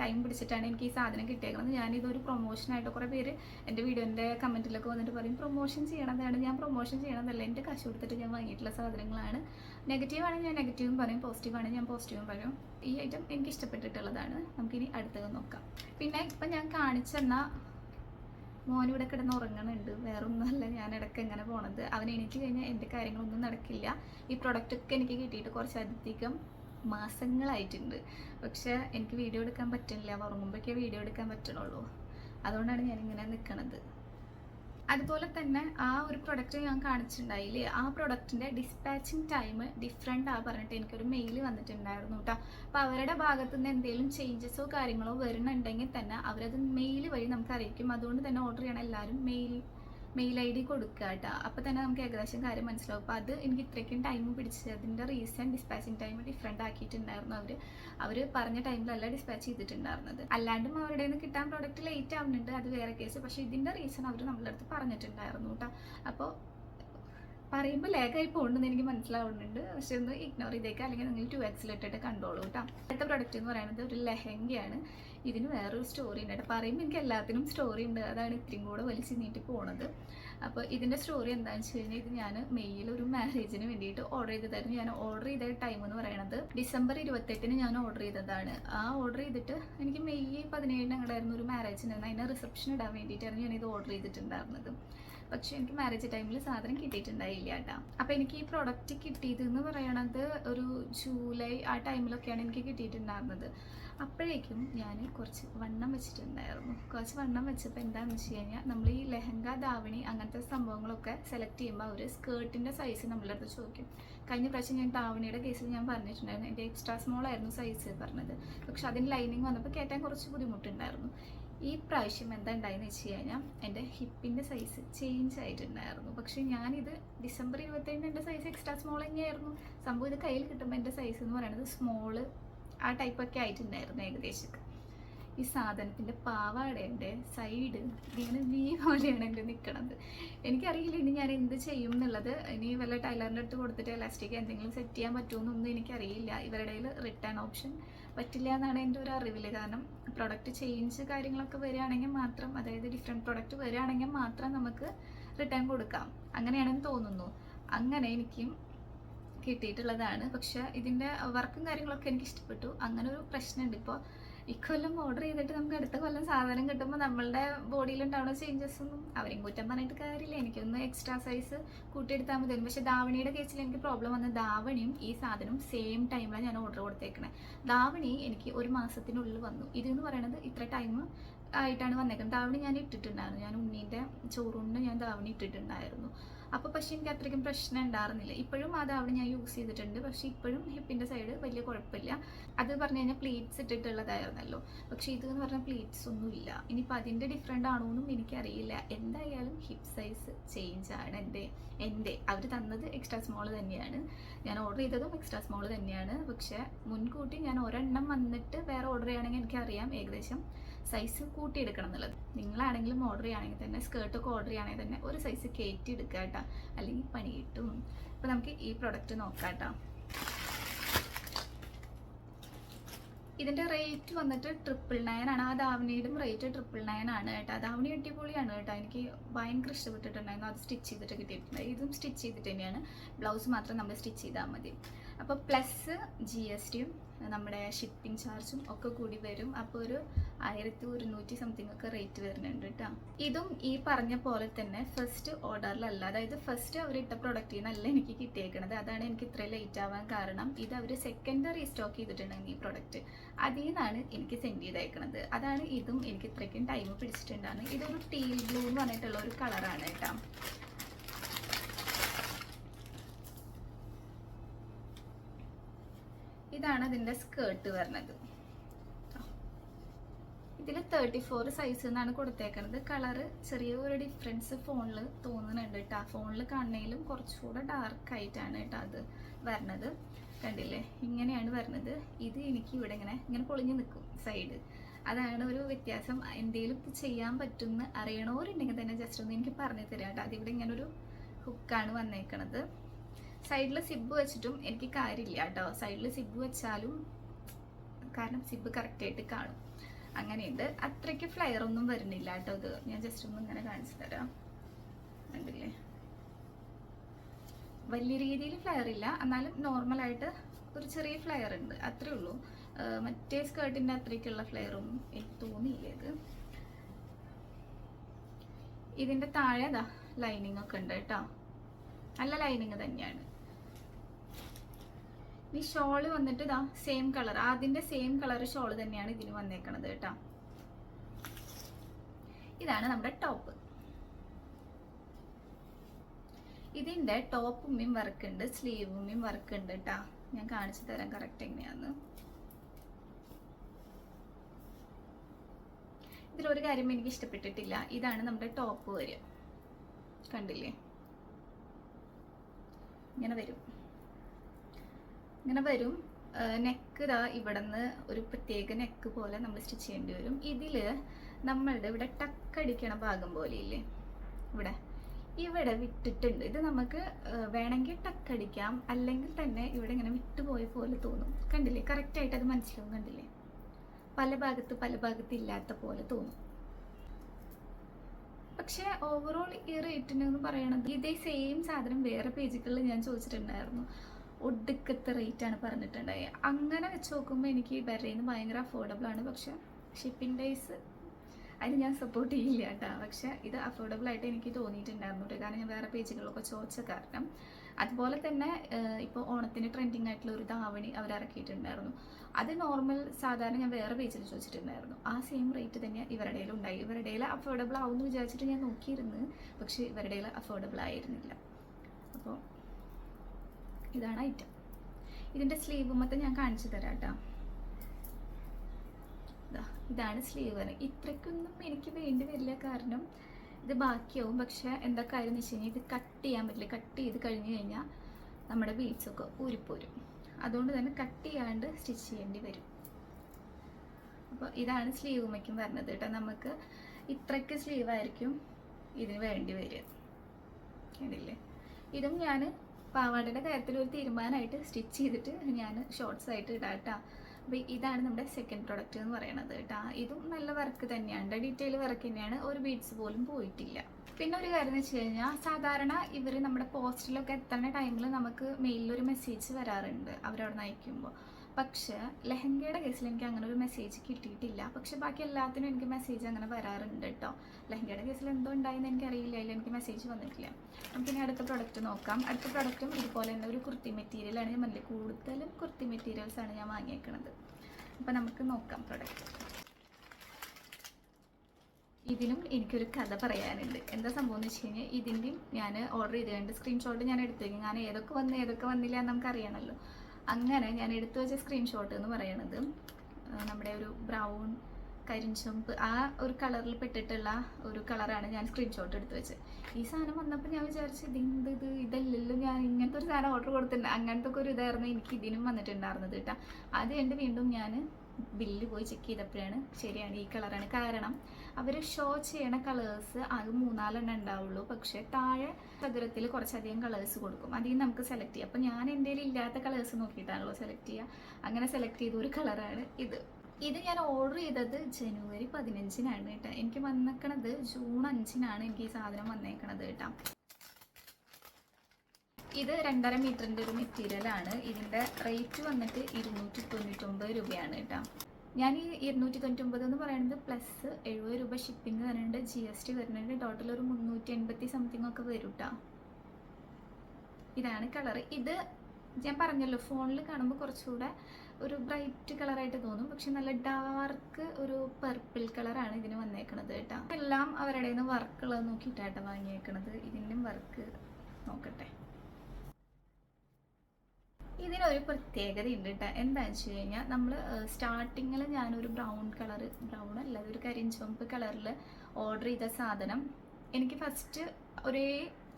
ടൈം പിടിച്ചിട്ടാണ് എനിക്ക് ഈ സാധനം കിട്ടിയേക്കുന്നത്. ഞാനിതൊരു പ്രൊമോഷനായിട്ട് കുറേ പേര് എന്റെ വീഡിയോന്റെ കമന്റിലൊക്കെ വന്നിട്ട് പറയും പ്രൊമോഷൻ ചെയ്യണതാണ്. ഞാൻ പ്രൊമോഷൻ ചെയ്യണമെന്നല്ല എന്റെ കാശ് കൊടുത്തിട്ട് ഞാൻ വാങ്ങിയിട്ടുള്ള സാധനങ്ങളാണ്. നെഗറ്റീവ് ആണെങ്കിൽ ഞാൻ നെഗറ്റീവും പറയും. പോസിറ്റീവ് ആണെങ്കിൽ ഞാൻ പോസിറ്റീവും പറയും. ഈ ഐറ്റം എനിക്ക് ഇഷ്ടപ്പെട്ടിട്ടുള്ളതാണ്. നമുക്കിനി അടുത്തത് നോക്കാം. പിന്നെ ഇപ്പം ഞാൻ കാണിച്ചെന്ന മോൻ ഇവിടെ കിടന്ന് ഉറങ്ങണുണ്ട്. വേറെ ഒന്നുമല്ല ഞാൻ ഇടയ്ക്ക് എങ്ങനെ പോണത്. അവൻ എണീറ്റ് കഴിഞ്ഞാൽ എന്റെ കാര്യങ്ങളൊന്നും നടക്കില്ല. ഈ പ്രൊഡക്റ്റൊക്കെ എനിക്ക് കിട്ടിയിട്ട് കുറച്ചധികം മാസങ്ങളായിട്ടുണ്ട്. പക്ഷേ എനിക്ക് വീഡിയോ എടുക്കാൻ പറ്റുന്നില്ല ഉറങ്ങുമ്പോഴേക്കേ വീഡിയോ എടുക്കാൻ പറ്റണുള്ളൂ. അതുകൊണ്ടാണ് ഞാൻ ഇങ്ങനെ നിൽക്കണത് അതുപോലെ തന്നെ ആ ഒരു പ്രൊഡക്റ്റ് ഞാൻ കാണിച്ചിട്ടുണ്ടായില്ലേ ആ പ്രൊഡക്റ്റിന്റെ ഡിസ്പാച്ചിങ് ടൈം ഡിഫറെന്റ് ആ പറഞ്ഞിട്ട് എനിക്കൊരു മെയിൽ വന്നിട്ടുണ്ടായിരുന്നു കേട്ടോ അപ്പോൾ അവരുടെ ഭാഗത്തു നിന്ന് എന്തെങ്കിലും ചേഞ്ചസോ കാര്യങ്ങളോ വരുന്നുണ്ടെങ്കിൽ തന്നെ അവരത് മെയിൽ വഴി നമുക്ക് അറിയിക്കും. അതുകൊണ്ട് തന്നെ ഓർഡർ ചെയ്യണം എല്ലാവരും മെയിൽ മെയിൽ ഐ ഡി കൊടുക്കുക കേട്ടോ അപ്പോൾ തന്നെ നമുക്ക് ഏകദേശം കാര്യം മനസ്സിലാവും. അപ്പോൾ അത് എനിക്ക് ഇത്രയ്ക്കും ടൈം പിടിച്ചത്. അതിന്റെ റീസൺ ഡിസ്പാച്ചിങ് ടൈം ഡിഫറെന്റ് ആക്കിയിട്ടുണ്ടായിരുന്നു അവർ അവർ പറഞ്ഞ ടൈമിലല്ല ഡിസ്പാച്ച് ചെയ്തിട്ടുണ്ടായിരുന്നത്. അല്ലാണ്ടും അവരുടെ നിന്ന് കിട്ടാൻ പ്രോഡക്റ്റ് ലേറ്റ് ആവുന്നുണ്ട്. അത് വേറെ കേസ് പക്ഷേ ഇതിന്റെ റീസൺ അവർ നമ്മളുടെ അടുത്ത് പറഞ്ഞിട്ടുണ്ടായിരുന്നു കേട്ടോ അപ്പോൾ പറയുമ്പോൾ ലേഖായി പോകുന്നുണ്ടെന്ന് എനിക്ക് മനസ്സിലാവുന്നുണ്ട്. പക്ഷെ ഒന്ന് ഇഗ്നോർ ചെയ്തേക്കുക അല്ലെങ്കിൽ നിങ്ങൾ ടു എക്സിൽ ഇട്ടിട്ട് കണ്ടോളൂ കേട്ടോ അടുത്ത പ്രൊഡക്റ്റ് എന്ന് പറയുന്നത് ഒരു ലെഹങ്കയാണ്. ഇതിന് വേറൊരു സ്റ്റോറി ഉണ്ട്. കേട്ടോ പറയുമ്പോൾ എനിക്ക് എല്ലാത്തിനും സ്റ്റോറി ഉണ്ട്. അതാണ് ഇത്രയും കൂടെ വലിച്ചു നീട്ടി പോണത്. അപ്പോൾ ഇതിന്റെ സ്റ്റോറി എന്താണെന്ന് വെച്ച് കഴിഞ്ഞാൽ ഇത് ഞാൻ മെയ്യിൽ ഒരു മാരേജിന് വേണ്ടിയിട്ട് ഓർഡർ ചെയ്തതായിരുന്നു. ഞാൻ ഓർഡർ ചെയ്ത ടൈം എന്ന് പറയുന്നത് ഡിസംബർ ഇരുപത്തെട്ടിന് ഞാൻ ഓർഡർ ചെയ്തതാണ്. ആ ഓർഡർ ചെയ്തിട്ട് എനിക്ക് മെയ് പതിനേഴിന് അങ്ങോട്ടായിരുന്നു ഒരു മാരേജിന് അതിന് റിസപ്ഷൻ ഇടാൻ വേണ്ടിയിട്ടായിരുന്നു ഇത് ഓർഡർ ചെയ്തിട്ടുണ്ടായിരുന്നത്. പക്ഷെ എനിക്ക് മാരേജ് ടൈമിൽ സാധനം കിട്ടിയിട്ടുണ്ടായില്ല കേട്ടോ. അപ്പോൾ എനിക്ക് ഈ പ്രോഡക്റ്റ് കിട്ടിയത് എന്ന് പറയണത് ഒരു ജൂലൈ ആ ടൈമിലൊക്കെയാണ് എനിക്ക് കിട്ടിയിട്ടുണ്ടായിരുന്നത്. അപ്പോഴേക്കും ഞാൻ കുറച്ച് വണ്ണം വെച്ചിട്ടുണ്ടായിരുന്നു. കുറച്ച് വണ്ണം വെച്ചപ്പോൾ എന്താണെന്ന് വെച്ച് കഴിഞ്ഞാൽ നമ്മൾ ഈ ലെഹങ്ക ദാവണി അങ്ങനത്തെ സംഭവങ്ങളൊക്കെ സെലക്ട് ചെയ്യുമ്പോൾ ഒരു സ്കേർട്ടിന്റെ സൈസ് നമ്മളുടെ അടുത്ത് ചോദിക്കും. കഴിഞ്ഞ പ്രാവശ്യം ഞാൻ ദാവണിയുടെ കേസിൽ ഞാൻ പറഞ്ഞിട്ടുണ്ടായിരുന്നു. എന്റെ എക്സ്ട്രാ സ്മോൾ ആയിരുന്നു സൈസ് പറഞ്ഞത്. പക്ഷെ അതിന് ലൈനിങ് വന്നപ്പോൾ കയറ്റാൻ കുറച്ച് ബുദ്ധിമുട്ടുണ്ടായിരുന്നു. ഈ പ്രാവശ്യം എന്താ ഉണ്ടായെന്ന് വെച്ച് കഴിഞ്ഞാൽ എന്റെ ഹിപ്പിന്റെ സൈസ് ചേഞ്ച് ആയിട്ടുണ്ടായിരുന്നു. പക്ഷേ ഞാനിത് ഡിസംബർ ഇരുപത്തേഴിന് എന്റെ സൈസ് എക്സ്ട്രാ സ്മോൾ തന്നെയായിരുന്നു. സംഭവം ഇത് കയ്യിൽ കിട്ടുമ്പോൾ എന്റെ സൈസ് എന്ന് പറയുന്നത് സ്മോൾ ആ ടൈപ്പൊക്കെ ആയിട്ടുണ്ടായിരുന്നു ഏകദേശം. ഈ സാധനത്തിന്റെ പാവാടേന്റെ സൈഡ് ഇങ്ങനെ വീ പോലെയാണ് എന്റെ നിൽക്കണത് എനിക്കറിയില്ല ഇനി ഞാൻ എന്ത് ചെയ്യും എന്നുള്ളത്. ഇനി വല്ല ടൈലറിന്റെ അടുത്ത് കൊടുത്തിട്ട് ഇലാസ്റ്റിക് എന്തെങ്കിലും സെറ്റ് ചെയ്യാൻ പറ്റുമെന്നൊന്നും എനിക്കറിയില്ല. ഇവരുടെ കയ്യിൽ റിട്ടേൺ ഓപ്ഷൻ പറ്റില്ല എന്നാണ് എന്റെ ഒരു അറിവിൽ കാരണം പ്രൊഡക്റ്റ് ചേഞ്ച് കാര്യങ്ങളൊക്കെ വരികയാണെങ്കിൽ മാത്രം അതായത് ഡിഫറെന്റ് പ്രൊഡക്റ്റ് വരികയാണെങ്കിൽ മാത്രം നമുക്ക് റിട്ടേൺ കൊടുക്കാം. അങ്ങനെയാണെന്ന് തോന്നുന്നു. അങ്ങനെ എനിക്കും കിട്ടിയിട്ടുള്ളതാണ്. പക്ഷേ ഇതിന്റെ വർക്കും കാര്യങ്ങളൊക്കെ എനിക്ക് ഇഷ്ടപ്പെട്ടു. അങ്ങനെ ഒരു പ്രശ്നമുണ്ട്. ഇപ്പോൾ ഇക്കൊല്ലം ഓർഡർ ചെയ്തിട്ട് നമുക്ക് അടുത്ത കൊല്ലം സാധനം കിട്ടുമ്പോൾ നമ്മളുടെ ബോഡിയിൽ ഉണ്ടാവുന്ന ചേഞ്ചസ് ഒന്നും അവരെയും കുറ്റം പറഞ്ഞിട്ട് കാര്യമില്ല. എനിക്കൊന്ന് എക്സ്ട്രാ സൈസ് കൂട്ടിയെടുത്താൽ മതി. പക്ഷെ ദാവണിയുടെ കേസിൽ എനിക്ക് പ്രോബ്ലം വന്ന ദാവണിയും ഈ സാധനവും സെയിം ടൈമിലാണ് ഞാൻ ഓർഡർ കൊടുത്തേക്കണേ. ദാവണി എനിക്ക് ഒരു മാസത്തിനുള്ളിൽ വന്നു. ഇതെന്ന് പറയുന്നത് ഇത്ര ടൈം ആയിട്ടാണ് വന്നേക്കുന്നത്. ദാവണി ഞാൻ ഇട്ടിട്ടുണ്ടായിരുന്നു. ഞാൻ ഉണ്ണീന്റെ ചോറൂണിന് ഞാൻ ദാവണി ഇട്ടിട്ടുണ്ടായിരുന്നു. അപ്പോൾ പക്ഷേ എനിക്ക് അത്രയ്ക്കും പ്രശ്നം ഉണ്ടായിരുന്നില്ല. ഇപ്പോഴും അത് അവിടെ ഞാൻ യൂസ് ചെയ്തിട്ടുണ്ട്. പക്ഷേ ഇപ്പോഴും ഹിപ്പിന്റെ സൈഡ് വലിയ കുഴപ്പമില്ല. അത് പറഞ്ഞു കഴിഞ്ഞാൽ പ്ലേറ്റ്സ് ഇട്ടിട്ടുള്ളതായിരുന്നല്ലോ. പക്ഷേ ഇത് എന്ന് പറഞ്ഞാൽ പ്ലേറ്റ്സ് ഒന്നുമില്ല ഇനിയിപ്പോൾ അതിന്റെ ഡിഫറെന്റ് ആണോ എന്നും എനിക്കറിയില്ല. എന്തായാലും ഹിപ്പ് സൈസ് ചേഞ്ച് ആണ് എന്റെ എന്റെ. അവർ തന്നത് എക്സ്ട്രാ സ്മോൾ തന്നെയാണ്. ഞാൻ ഓർഡർ ചെയ്തതും എക്സ്ട്രാ സ്മോൾ തന്നെയാണ്. പക്ഷേ മുൻകൂട്ടി ഞാൻ ഒരെണ്ണം വന്നിട്ട് വേറെ ഓർഡർ ചെയ്യുകയാണെങ്കിൽ എനിക്കറിയാം. ഏകദേശം സൈസ് കൂട്ടിയെടുക്കണം എന്നുള്ളത്. നിങ്ങളാണെങ്കിലും ഓർഡർ ചെയ്യുകയാണെങ്കിൽ തന്നെ സ്കേർട്ടൊക്കെ ഓർഡർ ചെയ്യുകയാണെങ്കിൽ തന്നെ ഒരു സൈസ് കയറ്റി എടുക്കുക കേട്ടോ. അല്ലെങ്കിൽ പണി കിട്ടും അപ്പോൾ നമുക്ക് ഈ പ്രൊഡക്റ്റ് നോക്കാം കേട്ടോ. ഇതിന്റെ റേറ്റ് വന്നിട്ട് ട്രിപ്പിൾ നയൻ ആണ്. ആ ദാവണിയുടെയും റേറ്റ് ട്രിപ്പിൾ നയൻ ആണ് കേട്ടോ. ദാവണി അടിപൊളിയാണ് കേട്ടോ. എനിക്ക് ഭയങ്കര ഇഷ്ടപ്പെട്ടിട്ടുണ്ടായിരുന്നു. അത് സ്റ്റിച്ച് ചെയ്തിട്ട് കിട്ടിയിട്ടുണ്ട്. ഇതും സ്റ്റിച്ച് ചെയ്തിട്ട് തന്നെയാണ്. ബ്ലൗസ് മാത്രം നമ്മൾ സ്റ്റിച്ച് ചെയ്താൽ മതി. അപ്പോൾ പ്ലസ് ജി എസ് ടിയും നമ്മുടെ ഷിപ്പിംഗ് ചാർജും ഒക്കെ കൂടി വരും. അപ്പോൾ ഒരു ആയിരത്തി ഒരുന്നൂറ്റി സംതിങ് ഒക്കെ റേറ്റ് വരുന്നുണ്ട് കേട്ടോ ഇതും ഈ പറഞ്ഞ പോലെ തന്നെ ഫസ്റ്റ് ഓർഡറിലല്ല അതായത് ഫസ്റ്റ് അവർ ഇട്ട പ്രൊഡക്റ്റിൽ നിന്നല്ല എനിക്ക് കിട്ടിയേക്കണത്. അതാണ് എനിക്ക് ഇത്ര ലേറ്റ് ആവാൻ കാരണം. ഇത് അവർ സെക്കൻഡറി സ്റ്റോക്ക് ചെയ്തിട്ടുണ്ടെങ്കിൽ ഈ പ്രൊഡക്റ്റ് അതിൽ നിന്നാണ് എനിക്ക് സെൻഡ് ചെയ്തേക്കണത്. അതാണ് ഇതും എനിക്ക് ഇത്രയ്ക്കും ടൈം പിടിച്ചിട്ടുണ്ടാകുന്നത് ഇതൊരു ടീൽ ബ്ലൂ എന്ന് പറഞ്ഞിട്ടുള്ള ഒരു കളറാണ് കേട്ടോ ഇതാണ് അതിന്റെ സ്കേർട്ട് വരുന്നത് ഇതിൽ തേർട്ടി ഫോർ സൈസ് എന്നാണ് കൊടുത്തേക്കുന്നത് കളറ് ചെറിയ ഒരു ഡിഫറൻസ് ഫോണിൽ തോന്നുന്നുണ്ട് കേട്ടോ ഫോണിൽ കാണുന്നതിലും കുറച്ചുകൂടെ ഡാർക്ക് ആയിട്ടാണ് കേട്ടോ അത് വരണത്. കണ്ടില്ലേ? ഇങ്ങനെയാണ് വരുന്നത് ഇത് എനിക്ക് ഇവിടെ ഇങ്ങനെ ഇങ്ങനെ പൊളിഞ്ഞു നിൽക്കും സൈഡ് അതാണ് ഒരു വ്യത്യാസം. എന്തെങ്കിലും ചെയ്യാൻ പറ്റുമെന്ന് അറിയണോരുണ്ടെങ്കിൽ തന്നെ ജസ്റ്റ് ഒന്ന് എനിക്ക് പറഞ്ഞു തരാം കേട്ടോ അതിവിടെ ഇങ്ങനെ ഒരു ഹുക്കാണ് വന്നേക്കണത്. സൈഡിൽ സിബ് വെച്ചിട്ടും എനിക്ക് കാര്യമില്ല കേട്ടോ. സൈഡിൽ സിബ് വെച്ചാലും കാരണം സിബ് കറക്റ്റായിട്ട് കാണും. അങ്ങനെയുണ്ട്. അത്രയ്ക്ക് ഫ്ലയർ ഒന്നും വരുന്നില്ല കേട്ടോ ഇത്. ഞാൻ ജസ്റ്റ് ഒന്ന് ഇങ്ങനെ കാണിച്ചു തരാം. കണ്ടില്ലേ? വലിയ രീതിയിൽ ഫ്ലയർ ഇല്ല. എന്നാലും നോർമലായിട്ട് ഒരു ചെറിയ ഫ്ലയർ ഉണ്ട്. അത്രേ ഉള്ളൂ. മറ്റേ സ്കേർട്ടിന്റെ അത്രയ്ക്കുള്ള ഫ്ലെയറും എനിക്ക് തോന്നിയില്ല ഇത്. ഇതിന്റെ താഴെ ലൈനിങ് ഒക്കെ ഉണ്ട് കേട്ടോ. നല്ല ലൈനിങ് തന്നെയാണ്. ഈ ഷോൾ വന്നിട്ട് ഇതാ സെയിം കളർ അതിന്റെ സെയിം കളർ ഷോൾ തന്നെയാണ് ഇതിന് വന്നേക്കണത് കേട്ടോ. ഇതാണ് നമ്മുടെ ടോപ്പ് ഇതിന്റെ ടോപ്പുമ്മയും വർക്ക് ഉണ്ട് സ്ലീവ് ഉമ്മയും വർക്ക് ഉണ്ട് കേട്ടോ. ഞാൻ കാണിച്ചു തരാം കറക്റ്റ് എങ്ങനെയാന്ന്. ഇതിലൊരു കാര്യം എനിക്ക് ഇഷ്ടപ്പെട്ടിട്ടില്ല. ഇതാണ് നമ്മുടെ ടോപ്പ് വരിക കണ്ടില്ലേ? ഇങ്ങനെ വരും. ഇങ്ങനെ വരും. നെക്ക് ഇതാ ഇവിടെ നിന്ന് ഒരു പ്രത്യേക നെക്ക് പോലെ നമ്മൾ സ്റ്റിച്ച് ചെയ്യേണ്ടി വരും. ഇതിൽ നമ്മളുടെ ഇവിടെ ടക്കടിക്കണ ഭാഗം പോലെ ഇല്ലേ? ഇവിടെ. ഇവിടെ വിട്ടിട്ടുണ്ട്. ഇത് നമുക്ക് വേണമെങ്കിൽ ടക്കടിക്കാം അല്ലെങ്കിൽ തന്നെ ഇവിടെ ഇങ്ങനെ വിട്ടുപോയ പോലെ തോന്നും. കണ്ടില്ലേ? കറക്റ്റായിട്ട് അത് മനസ്സിലാവും കണ്ടില്ലേ? പല ഭാഗത്ത് പല ഭാഗത്ത് ഇല്ലാത്ത പോലെ തോന്നും. പക്ഷേ ഓവറോൾ ഈ റേറ്റിന് എന്ന് പറയണത് ഇതേ സെയിം സാധനം വേറെ പേജുകളിൽ ഞാൻ ചോദിച്ചിട്ടുണ്ടായിരുന്നു. ഒടുക്കത്തെ റേറ്റ് ആണ് പറഞ്ഞിട്ടുണ്ടായത് അങ്ങനെ വെച്ച് നോക്കുമ്പോൾ എനിക്ക് നിന്ന് ഭയങ്കര അഫോർഡബിൾ ആണ്. പക്ഷെ ഷിപ്പിംഗ് ഡേയ്സ് അതിന് ഞാൻ സപ്പോർട്ട് ചെയ്യില്ല കേട്ടോ. പക്ഷെ ഇത് അഫോർഡബിൾ ആയിട്ട് എനിക്ക് തോന്നിയിട്ടുണ്ടായിരുന്നു കാരണം ഞാൻ വേറെ പേജുകളിലൊക്കെ ചോദിച്ച കാരണം. അതുപോലെ തന്നെ ഇപ്പോൾ ഓണത്തിന് ട്രെൻഡിങ് ആയിട്ടുള്ള ഒരു ധാവണി അവർ ഇറക്കിയിട്ടുണ്ടായിരുന്നു. അത് നോർമൽ സാധാരണ ഞാൻ വേറെ പേജിൽ ചോദിച്ചിട്ടുണ്ടായിരുന്നു. ആ സെയിം റേറ്റ് തന്നെ ഇവരുടെ ഉണ്ടായി. ഇവരുടെ അഫോർഡബിൾ ആവും എന്ന് വിചാരിച്ചിട്ട് ഞാൻ നോക്കിയിരുന്നു. പക്ഷേ ഇവരുടെ അഫോർഡബിൾ ആയിരുന്നില്ല. അപ്പോൾ ഇതാണ് ഐറ്റം ഇതിന്റെ സ്ലീവ് മൊത്തം ഞാൻ കാണിച്ചു തരാം കേട്ടോ ഇതാണ് സ്ലീവ് ഇത്രയ്ക്കൊന്നും എനിക്ക് വേണ്ടി വരില്ല കാരണം ഇത് ബാക്കിയാവും. പക്ഷെ എന്താ കാര്യം എന്ന് വെച്ച് കഴിഞ്ഞാൽ ഇത് കട്ട് ചെയ്യാൻ പറ്റില്ല. കട്ട് ചെയ്ത് കഴിഞ്ഞ് കഴിഞ്ഞാൽ നമ്മുടെ ബീഡ്സൊക്കെ ഊരിപ്പോരും. അതുകൊണ്ട് തന്നെ കട്ട് ചെയ്യാണ്ട് സ്റ്റിച്ച് ചെയ്യേണ്ടി വരും. അപ്പോൾ ഇതാണ് സ്ലീവ് ഉമ്മയ്ക്കും വരുന്നത് കേട്ടോ. നമുക്ക് ഇത്രയ്ക്ക് സ്ലീവായിരിക്കും ഇതിന് വേണ്ടി വരിക. കണ്ടില്ലേ? ഇതും ഞാൻ പാവാടയുടെ കാര്യത്തിൽ ഒരു തീരുമാനമായിട്ട് സ്റ്റിച്ച് ചെയ്തിട്ട് ഞാൻ ഷോർട്സ് ആയിട്ട് ഇടാം കേട്ടോ. അപ്പോൾ ഇതാണ് നമ്മുടെ സെക്കൻഡ് പ്രൊഡക്റ്റ് എന്ന് പറയുന്നത് കേട്ടോ. ഇതും നല്ല വർക്ക് തന്നെയാണ്. ഡീറ്റെയിൽ വർക്ക് തന്നെയാണ്. ഒരു ബീഡ്സ് പോലും പോയിട്ടില്ല. പിന്നെ ഒരു കാര്യം എന്ന് വെച്ച് കഴിഞ്ഞാൽ സാധാരണ ഇവർ നമ്മുടെ പോസ്റ്റിലൊക്കെ എത്തുന്ന ടൈമിൽ നമുക്ക് മെയിലിൽ ഒരു മെസ്സേജ് വരാറുണ്ട്. അവരവിടെ നിന്ന് അയക്കുമ്പോൾ പക്ഷേ ലെഹങ്കയുടെ കേസിൽ എനിക്ക് അങ്ങനെ ഒരു മെസ്സേജ് കിട്ടിയിട്ടില്ല. പക്ഷെ ബാക്കി എല്ലാത്തിനും എനിക്ക് മെസ്സേജ് അങ്ങനെ വരാറുണ്ട് കേട്ടോ. ലെഹങ്കയുടെ കേസിൽ എന്തോ ഉണ്ടായെന്ന് എനിക്കറിയില്ല. അതിൽ എനിക്ക് മെസ്സേജ് വന്നിട്ടില്ല. നമുക്ക് ഇനി അടുത്ത പ്രൊഡക്റ്റ് നോക്കാം. അടുത്ത പ്രൊഡക്റ്റും ഇതുപോലെ തന്നെ ഒരു കുർത്തി മെറ്റീരിയലാണ് ഞാൻ പറഞ്ഞില്ല. കൂടുതലും കുർത്തി മെറ്റീരിയൽസാണ് ഞാൻ വാങ്ങിയേക്കുന്നത് അപ്പോൾ നമുക്ക് നോക്കാം പ്രൊഡക്റ്റ് ഇതിനും എനിക്കൊരു കഥ പറയാനുണ്ട്. എന്താ സംഭവം എന്ന് വെച്ച് കഴിഞ്ഞാൽ ഇതിന്റെയും ഞാൻ ഓർഡർ ചെയ്തുകൊണ്ട് സ്ക്രീൻഷോട്ട് ഞാൻ എടുത്തേക്കും. കാരണം ഏതൊക്കെ വന്ന് ഏതൊക്കെ വന്നില്ല എന്ന് നമുക്ക് അറിയണമല്ലോ അങ്ങനെ ഞാൻ എടുത്തു വെച്ച സ്ക്രീൻഷോട്ട് എന്ന് പറയണത് നമ്മുടെ ഒരു ബ്രൗൺ കരിഞ്ചുമ്പ് ആ ഒരു കളറിൽ പെട്ടിട്ടുള്ള ഒരു കളറാണ് ഞാൻ സ്ക്രീൻഷോട്ട് എടുത്തു വെച്ചത് ഈ സാധനം വന്നപ്പോൾ ഞാൻ വിചാരിച്ചു ഇതിന്റെ ഇത്? ഇതല്ലല്ലോ ഞാൻ ഇങ്ങനത്തെ ഒരു സാധനം ഓർഡർ കൊടുത്തിട്ടുണ്ട്. അങ്ങനത്തെ ഒക്കെ ഒരു ഇതായിരുന്നു എനിക്ക് ഇതിനും വന്നിട്ടുണ്ടായിരുന്നത് കേട്ടോ. അത് കണ്ട് വീണ്ടും ഞാൻ ബില്ല് പോയി ചെക്ക് ചെയ്തപ്പോഴാണ് ശരിയാണ് ഈ കളറാണ് കാരണം അവർ ഷോ ചെയ്യണ കളേഴ്സ് അത് മൂന്നാലെണ്ണം ഉണ്ടാവുള്ളൂ. പക്ഷേ താഴെ ചതുരത്തിൽ കുറച്ചധികം കളേഴ്സ് കൊടുക്കും. അതിൽ നമുക്ക് സെലക്ട് ചെയ്യാം. അപ്പോൾ ഞാൻ എന്റെ ഇല്ലാത്ത കളേഴ്സ് നോക്കിയിട്ടാണല്ലോ സെലക്ട് ചെയ്യുക അങ്ങനെ സെലക്ട് ചെയ്ത ഒരു കളറാണ് ഇത്. ഇത് ഞാൻ ഓർഡർ ചെയ്തത് ജനുവരി പതിനഞ്ചിനാണ് കേട്ടോ. എനിക്ക് വന്നേക്കണത് ജൂൺ അഞ്ചിനാണ് എനിക്ക് ഈ സാധനം വന്നേക്കണത് കേട്ടോ. ഇത് രണ്ടര മീറ്ററിന്റെ ഒരു മെറ്റീരിയലാണ് ഇതിന്റെ റേറ്റ് വന്നിട്ട് ഇരുന്നൂറ്റി തൊണ്ണൂറ്റൊമ്പത് രൂപയാണ് കേട്ടോ. ഞാൻ ഈ ഇരുന്നൂറ്റി തൊണ്ണൂറ്റൊമ്പത് എന്ന് പറയുന്നത് പ്ലസ് എഴുപത് രൂപ ഷിപ്പിംഗ് വരുന്നുണ്ട് ജി എസ് ടി വരുന്നുണ്ട് ടോട്ടൽ ഒരു മുന്നൂറ്റി എൺപത്തി സംതിങ് ഒക്കെ വരും കേട്ടോ ഇതാണ് കളർ ഇത് ഞാൻ പറഞ്ഞല്ലോ ഫോണിൽ കാണുമ്പോൾ കുറച്ചുകൂടെ ഒരു ബ്രൈറ്റ് കളറായിട്ട് തോന്നും. പക്ഷെ നല്ല ഡാർക്ക് ഒരു പർപ്പിൾ കളറാണ് ഇതിന് വന്നേക്കണത് കേട്ടോ എല്ലാം അവരുടെ നിന്ന് വർക്കുള്ളത് നോക്കിയിട്ടാട്ടോ വാങ്ങിയേക്കണത്. ഇതിന്റെ വർക്ക് നോക്കട്ടെ. ഇതിനൊരു പ്രത്യേകത ഉണ്ട് കേട്ടോ എന്താണെന്ന് വെച്ച് കഴിഞ്ഞാൽ നമ്മൾ സ്റ്റാർട്ടിങ്ങിൽ ഞാനൊരു ബ്രൗൺ കളർ ബ്രൗൺ അല്ല ഒരു കരിഞ്ചുവമ്പ് കളറിൽ ഓർഡർ ചെയ്ത സാധനം എനിക്ക് ഫസ്റ്റ് ഒരേ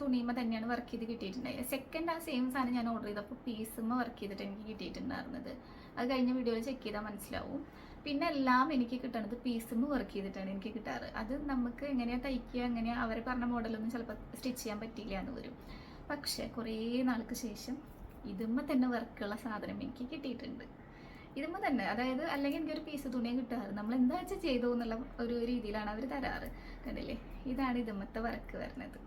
തുണിമ തന്നെയാണ് വർക്ക് ചെയ്ത് കിട്ടിയിട്ടുണ്ടായത് സെക്കൻഡ് ആ സെയിം സാധനം ഞാൻ ഓർഡർ ചെയ്തപ്പോൾ പീസുമ്മ വർക്ക് ചെയ്തിട്ട് എനിക്ക് കിട്ടിയിട്ടുണ്ടായിരുന്നത്. അത് കഴിഞ്ഞ വീഡിയോയിൽ ചെക്ക് ചെയ്താൽ മനസ്സിലാവും. പിന്നെ എല്ലാം എനിക്ക് കിട്ടണത് പീസുമ്മ വർക്ക് ചെയ്തിട്ടാണ് എനിക്ക് കിട്ടാറ്. അത് നമുക്ക് എങ്ങനെയാണ് തയ്ക്കുക എങ്ങനെയാണ് അവർ പറഞ്ഞ മോഡലൊന്നും ചിലപ്പോൾ സ്റ്റിച്ച് ചെയ്യാൻ പറ്റിയില്ല എന്ന് വരും. പക്ഷേ കുറേ നാൾക്ക് ശേഷം ഇതുമ്മ തന്നെ വർക്കുള്ള സാധനം എനിക്ക് കിട്ടിയിട്ടുണ്ട്. ഇതുമ്മ തന്നെ അതായത് അല്ലെങ്കിൽ എനിക്കൊരു പീസ് തുണിയെ കിട്ടാറ്. നമ്മൾ എന്താ വെച്ചാൽ ചെയ്തു എന്നുള്ള ഒരു രീതിയിലാണ് അവർ തരാറ്. കണ്ടില്ലേ? ഇതാണ് ഇതുമ്മത്തെ വർക്ക് വരുന്നത്.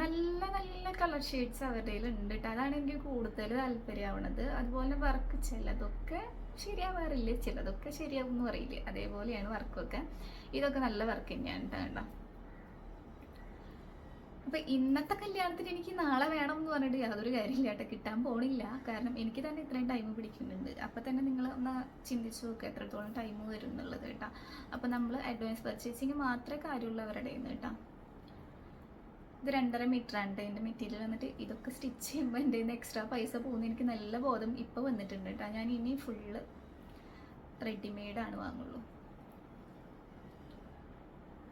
നല്ല നല്ല കളർ ഷെയ്ഡ്സ് അവരുടെ ഉണ്ട് കേട്ടോ അതാണ് എനിക്ക് കൂടുതൽ താല്പര്യമാവണത്. അതുപോലെ വർക്ക് ചിലതൊക്കെ ശരിയാവാറില്ല? ചിലതൊക്കെ ശരിയാവും എന്ന് അതേപോലെയാണ് വർക്കൊക്കെ ഇതൊക്കെ നല്ല വർക്ക് തന്നെയാണ് കേട്ടോ അപ്പൊ ഇന്നത്തെ കല്യാണത്തിന് എനിക്ക് നാളെ വേണം എന്ന് പറഞ്ഞിട്ട് യാതൊരു കാര്യമില്ല കേട്ടോ. കിട്ടാൻ പോണില്ല. കാരണം എനിക്ക് തന്നെ ഇത്രയും ടൈം പിടിക്കുന്നുണ്ട്. അപ്പൊ തന്നെ നിങ്ങൾ ഒന്ന് ചിന്തിച്ചു നോക്കുക എത്രത്തോളം ടൈം വരും എന്നുള്ളത് കേട്ടോ. അപ്പൊ നമ്മൾ അഡ്വാൻസ് പർച്ചേസിങ് മാത്രമേ കാര്യമുള്ളൂ അവരുടെ കയ്യിൽ നിന്ന് കേട്ടോ. ഇത് രണ്ടര മീറ്റർ ആണ് എന്റെ മെറ്റീരിയൽ വന്നിട്ട് ഇതൊക്കെ സ്റ്റിച്ച് ചെയ്യുമ്പോൾ എന്റെ നിന്ന് എക്സ്ട്രാ പൈസ പോകുന്ന. എനിക്ക് നല്ല ബോധം ഇപ്പോൾ വന്നിട്ടുണ്ട് കേട്ടോ. ഞാൻ ഇനി ഫുള്ള് റെഡിമെയ്ഡാണ് വാങ്ങുള്ളൂ.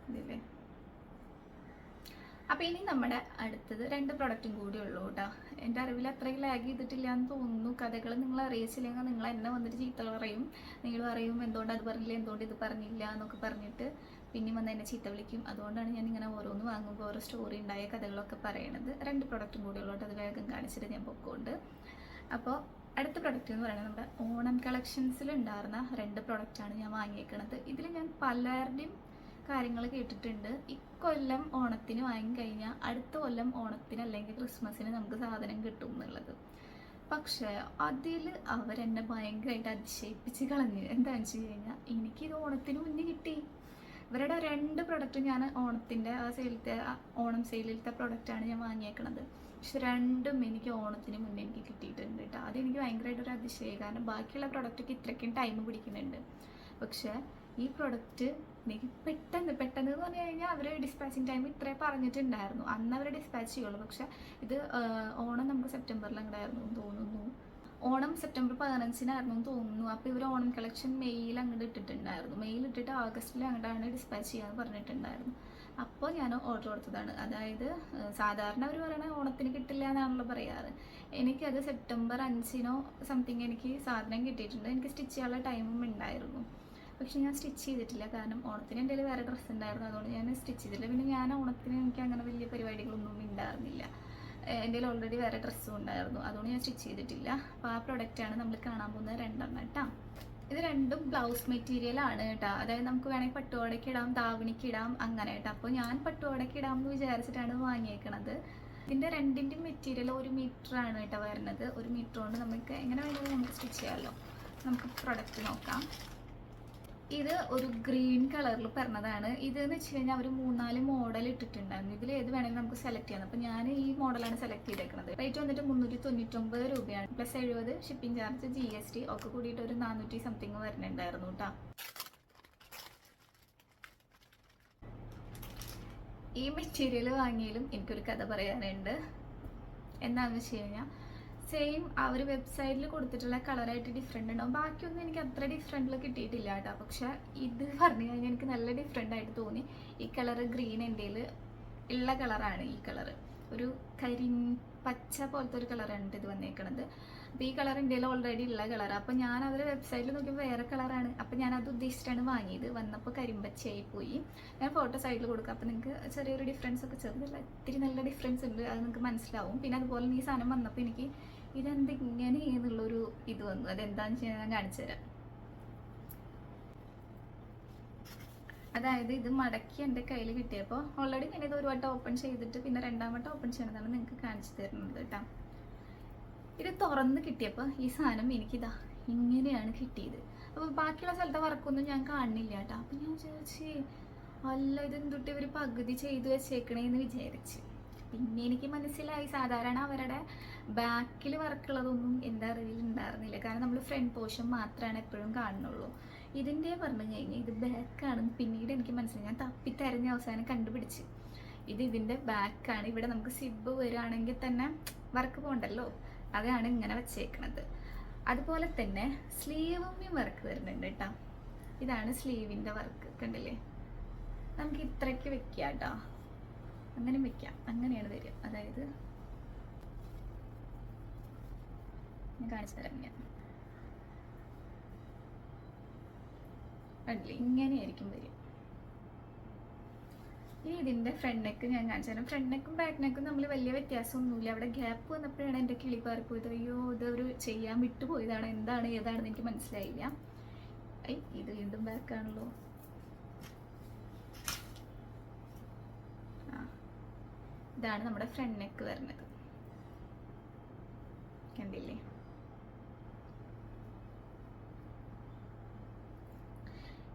ഇതില്ലേ? അപ്പോൾ ഇനി നമ്മുടെ അടുത്തത് രണ്ട് പ്രൊഡക്റ്റും കൂടി ഉള്ളൂ കേട്ടോ. എന്റെ അറിവിൽ അത്രയും ലാഗ് ചെയ്തിട്ടില്ല എന്ന് തോന്നുന്നു. കഥകൾ നിങ്ങൾ അറിയിച്ചില്ലെങ്കിൽ നിങ്ങൾ എന്നെ വന്നിട്ട് ചീത്ത പറയും. നിങ്ങൾ പറയും എന്തുകൊണ്ട് അത് പറഞ്ഞില്ല? എന്തുകൊണ്ട് ഇത് പറഞ്ഞില്ല? എന്നൊക്കെ പറഞ്ഞിട്ട് പിന്നെ വന്ന് എന്നെ ചീത്ത വിളിക്കും. അതുകൊണ്ടാണ് ഞാൻ ഇങ്ങനെ ഓരോന്ന് വാങ്ങുമ്പോൾ ഓരോ സ്റ്റോറി ഉണ്ടായ കഥകളൊക്കെ പറയണത്. രണ്ട് പ്രൊഡക്റ്റും കൂടി ഉള്ളൂ അത് വേഗം കാണിച്ചിട്ട് ഞാൻ പൊക്കോണ്ട്. അപ്പോൾ അടുത്ത പ്രൊഡക്റ്റ് എന്ന് പറയുന്നത് നമ്മുടെ ഓണം കളക്ഷൻസിൽ ഉണ്ടായിരുന്ന രണ്ട് പ്രൊഡക്റ്റാണ് ഞാൻ വാങ്ങിയേക്കണത്. ഇതിൽ ഞാൻ പലരുടെയും കാര്യങ്ങൾ കേട്ടിട്ടുണ്ട്. ഇക്കൊല്ലം ഓണത്തിന് വാങ്ങിക്കഴിഞ്ഞാൽ അടുത്ത കൊല്ലം ഓണത്തിന് അല്ലെങ്കിൽ ക്രിസ്മസിന് നമുക്ക് സാധനം കിട്ടും എന്നുള്ളത്. പക്ഷേ അതിൽ അവരെന്നെ ഭയങ്കരമായിട്ട് അതിശയിപ്പിച്ച് കളഞ്ഞു. എന്താണെന്ന് വെച്ച് കഴിഞ്ഞാൽ എനിക്കിത് ഓണത്തിന് മുന്നേ കിട്ടി. ഇവരുടെ രണ്ട് പ്രൊഡക്റ്റ് ഞാൻ ഓണത്തിന്റെ ആ സെയിലത്തെ ഓണം സെയിലിലത്തെ പ്രൊഡക്റ്റാണ് ഞാൻ വാങ്ങിയേക്കണത്. പക്ഷെ രണ്ടും എനിക്ക് ഓണത്തിന് മുന്നേ എനിക്ക് കിട്ടിയിട്ടുണ്ട് കേട്ടോ. അതെനിക്ക് ഭയങ്കരമായിട്ട് ഒരു അതിശയം കാരണം ബാക്കിയുള്ള പ്രൊഡക്റ്റൊക്കെ ഇത്രയ്ക്കും ടൈം പിടിക്കുന്നുണ്ട്. പക്ഷേ ഈ പ്രൊഡക്റ്റ് എനിക്ക് പെട്ടെന്ന് പെട്ടെന്ന് എന്ന് പറഞ്ഞു കഴിഞ്ഞാൽ അവർ ഡിസ്പാച്ചിങ് ടൈം ഇത്രേ പറഞ്ഞിട്ടുണ്ടായിരുന്നു. അന്ന് അവർ ഡിസ്പാച്ച് ചെയ്യുള്ളൂ. പക്ഷേ ഇത് ഓണം നമുക്ക് സെപ്റ്റംബറിൽ അങ്ങോട്ടായിരുന്നു തോന്നുന്നു. ഓണം സെപ്റ്റംബർ പതിനഞ്ചിനായിരുന്നു എന്ന് തോന്നുന്നു. അപ്പോൾ ഇവർ ഓണം കളക്ഷൻ മെയിൽ അങ്ങോട്ട് ഇട്ടിട്ടുണ്ടായിരുന്നു. മെയിൽ ഇട്ടിട്ട് ആഗസ്റ്റിൽ അങ്ങോട്ടാണ് ഡിസ്പാച്ച് ചെയ്യാന്ന് പറഞ്ഞിട്ടുണ്ടായിരുന്നു. അപ്പോൾ ഞാൻ ഓർഡർ കൊടുത്തതാണ്. അതായത് സാധാരണ അവർ പറയണ ഓണത്തിന് കിട്ടില്ല എന്നാണല്ലോ പറയാറ്. എനിക്കത് സെപ്റ്റംബർ അഞ്ചിനോ സംതിങ് എനിക്ക് സാധനം കിട്ടിയിട്ടുണ്ട്. എനിക്ക് സ്റ്റിച്ച് ചെയ്യാനുള്ള ടൈമും ഉണ്ടായിരുന്നു. പക്ഷെ ഞാൻ സ്റ്റിച്ച് ചെയ്തിട്ടില്ല. കാരണം ഓണത്തിന് എന്റെ കയ്യിൽ വേറെ ഡ്രസ്സ് ഉണ്ടായിരുന്നു. അതുകൊണ്ട് ഞാൻ സ്റ്റിച്ച് ചെയ്തില്ല പിന്നെ ഞാൻ ഓണത്തിന് എനിക്ക് അങ്ങനെ വലിയ പരിപാടികളൊന്നും ഉണ്ടായിരുന്നില്ല എന്റെ കയ്യിൽ ഓൾറെഡി വേറെ ഡ്രസ്സും ഉണ്ടായിരുന്നു. അതുകൊണ്ട് ഞാൻ സ്റ്റിച്ച് ചെയ്തിട്ടില്ല. അപ്പോൾ ആ പ്രൊഡക്റ്റാണ് നമ്മൾ കാണാൻ പോകുന്നത് രണ്ടെണ്ണം കേട്ടോ. ഇത് രണ്ടും ബ്ലൗസ് മെറ്റീരിയൽ ആണ് കേട്ടോ. അതായത് നമുക്ക് വേണമെങ്കിൽ പട്ടുപാടയ്ക്ക് ഇടാം ദാവണിക്ക് ഇടാം അങ്ങനെ കേട്ടോ. അപ്പോൾ ഞാൻ പട്ടുപാടയ്ക്ക് ഇടാം എന്ന് വിചാരിച്ചിട്ടാണ് വാങ്ങിയേക്കണത്. ഇതിന്റെ രണ്ടിന്റെ മെറ്റീരിയൽ ഒരു മീറ്റർ ആണ് കേട്ടോ വരുന്നത്. ഒരു മീറ്റർ കൊണ്ട് നമുക്ക് എങ്ങനെ വേണമെങ്കിലും നമുക്ക് സ്റ്റിച്ച് ചെയ്യാമല്ലോ നമുക്ക് പ്രൊഡക്റ്റ് നോക്കാം. ഇത് ഒരു ഗ്രീൻ കളറിൽ പറഞ്ഞതാണ്. ഇത് എന്ന് വെച്ച് കഴിഞ്ഞാൽ അവർ മൂന്നാൽ മോഡൽ ഇട്ടിട്ടുണ്ടായിരുന്നു. ഇതിൽ ഏത് വേണമെങ്കിലും നമുക്ക് സെലക്ട് ചെയ്യാം. അപ്പോൾ ഞാൻ ഈ മോഡലാണ് സെലക്ട് ചെയ്തേക്കുന്നത് റേറ്റ് വന്നിട്ട് മുന്നൂറ്റി തൊണ്ണൂറ്റൊമ്പത് രൂപയാണ്. പ്ലസ് എഴുപത് shipping charge G S T ഒക്കെ കൂടിയിട്ട് ഒരു നാനൂറ്റി സംതിങ് വരുന്നുണ്ടായിരുന്നു കേട്ടോ ഈ മെറ്റീരിയൽ വാങ്ങിയാലും എനിക്കൊരു കഥ പറയാനുണ്ട്. എന്താണെന്ന് വെച്ച് കഴിഞ്ഞാൽ സെയിം ആ ഒരു വെബ്സൈറ്റിൽ കൊടുത്തിട്ടുള്ള കളറായിട്ട് ഡിഫറെന്റ് ഉണ്ടാവും. ബാക്കിയൊന്നും എനിക്ക് അത്ര ഡിഫറെന്റിൽ കിട്ടിയിട്ടില്ല കേട്ടോ. പക്ഷെ ഇത് പറഞ്ഞു കഴിഞ്ഞാൽ എനിക്ക് നല്ല ഡിഫറെന്റ് ആയിട്ട് തോന്നി. ഈ കളറ് ഗ്രീൻ എന്റെ ഉള്ള കളറാണ് ഈ കളറ് ഒരു കരി പച്ച പോലത്തെ ഒരു കളറാണ് ഇത് വന്നേക്കണത്. അപ്പോൾ ഈ കളർ എന്റെ ഓൾറെഡി ഉള്ള കളറാണ് അപ്പോൾ ഞാൻ അവർ വെബ്സൈറ്റിൽ നോക്കിയപ്പോൾ വേറെ കളറാണ് അപ്പോൾ ഞാൻ അത് ഉദ്ദേശിച്ചിട്ടാണ് വാങ്ങിയത്. വന്നപ്പോൾ കരിമ്പച്ചയായി പോയി. ഞാൻ ഫോട്ടോ സൈഡിൽ കൊടുക്കാം. അപ്പോൾ നിങ്ങൾക്ക് ചെറിയൊരു ഡിഫറൻസ് ഒക്കെ ചെറുതല്ല ഇത്തിരി നല്ല ഡിഫറൻസ് ഉണ്ട്. അത് നിങ്ങൾക്ക് മനസ്സിലാവും. പിന്നെ അതുപോലെ ഈ സാധനം വന്നപ്പോൾ എനിക്ക് ഇതെന്ത് ഇങ്ങനെ എന്നുള്ളൊരു ഇത് വന്നു. അതെന്താണെന്ന് വെച്ചാൽ ഞാൻ കാണിച്ചു തരാം അതായത് ഇത് മടക്കി എന്റെ കയ്യിൽ കിട്ടിയപ്പോൾ ഓൾറെഡി ഞാൻ ഇത് ഒരു വട്ടം ഓപ്പൺ ചെയ്തിട്ട് പിന്നെ രണ്ടാം വട്ടം ഓപ്പൺ ചെയ്യണതാണ് നിങ്ങൾക്ക് കാണിച്ചു തരുന്നത് കേട്ടോ. ഇത് തുറന്ന് കിട്ടിയപ്പോൾ ഈ സാധനം എനിക്കിതാ ഇങ്ങനെയാണ് കിട്ടിയത്. അപ്പോൾ ബാക്കിയുള്ള സ്ഥലത്തെ വർക്കൊന്നും ഞാൻ കാണുന്നില്ല കേട്ടോ. അപ്പം ഞാൻ വിചാരിച്ച് അല്ല ഇത് എന്തുട്ട് ഇവർ പകുതി ചെയ്തു വെച്ചേക്കണേന്ന് വിചാരിച്ച്. പിന്നെ എനിക്ക് മനസ്സിലായി സാധാരണ അവരുടെ ബാക്കിൽ വർക്കുള്ളതൊന്നും എന്റെ അറിവിൽ ഉണ്ടായിരുന്നില്ല. കാരണം നമ്മൾ ഫ്രണ്ട് പോർഷൻ മാത്രമാണ് എപ്പോഴും കാണുന്നുള്ളൂ. ഇതിന്റെ പറഞ്ഞു കഴിഞ്ഞാൽ ഇത് ബാക്കാണെന്ന് പിന്നീട് എനിക്ക് മനസ്സിലായി. ഞാൻ തപ്പി തെരഞ്ഞ അവസാനം കണ്ടുപിടിച്ച്. ഇത് ഇതിന്റെ ബാക്കാണ് ഇവിടെ നമുക്ക് സിബ് വരികയാണെങ്കിൽ തന്നെ വർക്ക് പോകണ്ടല്ലോ അതാണ് ഇങ്ങനെ വെച്ചേക്കണത്. അതുപോലെ തന്നെ സ്ലീവും വർക്ക് വരുന്നുണ്ട് കേട്ടോ ഇതാണ് സ്ലീവിന്റെ വർക്ക് കണ്ടില്ലേ? നമുക്ക് ഇത്രയ്ക്ക് വെക്കാം കേട്ടോ അങ്ങനെ വെക്കാം. അങ്ങനെയാണ് വരിക. അതായത് ഞാൻ കാണിച്ചു തരാം ഞാൻ ഇങ്ങനെയായിരിക്കും വരിക. ഇനി ഇതിന്റെ ഫ്രണ്ട് നെക്ക് ഞാൻ കാണിച്ചു തരാം. ഫ്രണ്ട് നെക്കും ബാക്ക് നെക്കും തമ്മിൽ വലിയ വ്യത്യാസമൊന്നുമില്ല. അവിടെ ഗ്യാപ്പ് വന്നപ്പോഴാണ് എന്റെ കിളി പാറിപ്പോയത്. അയ്യോ ഇത് ഒരു ചെയ്യാൻ വിട്ടുപോയതാണ്. എന്താണ് ഏതാണെന്ന് എനിക്ക് മനസ്സിലായില്ല. ഇത് വീണ്ടും ബാക്കാണല്ലോ ഇതാണ് നമ്മുടെ ഫ്രണ്ട് നെക്ക് വരുന്നത്. കണ്ടില്ലേ?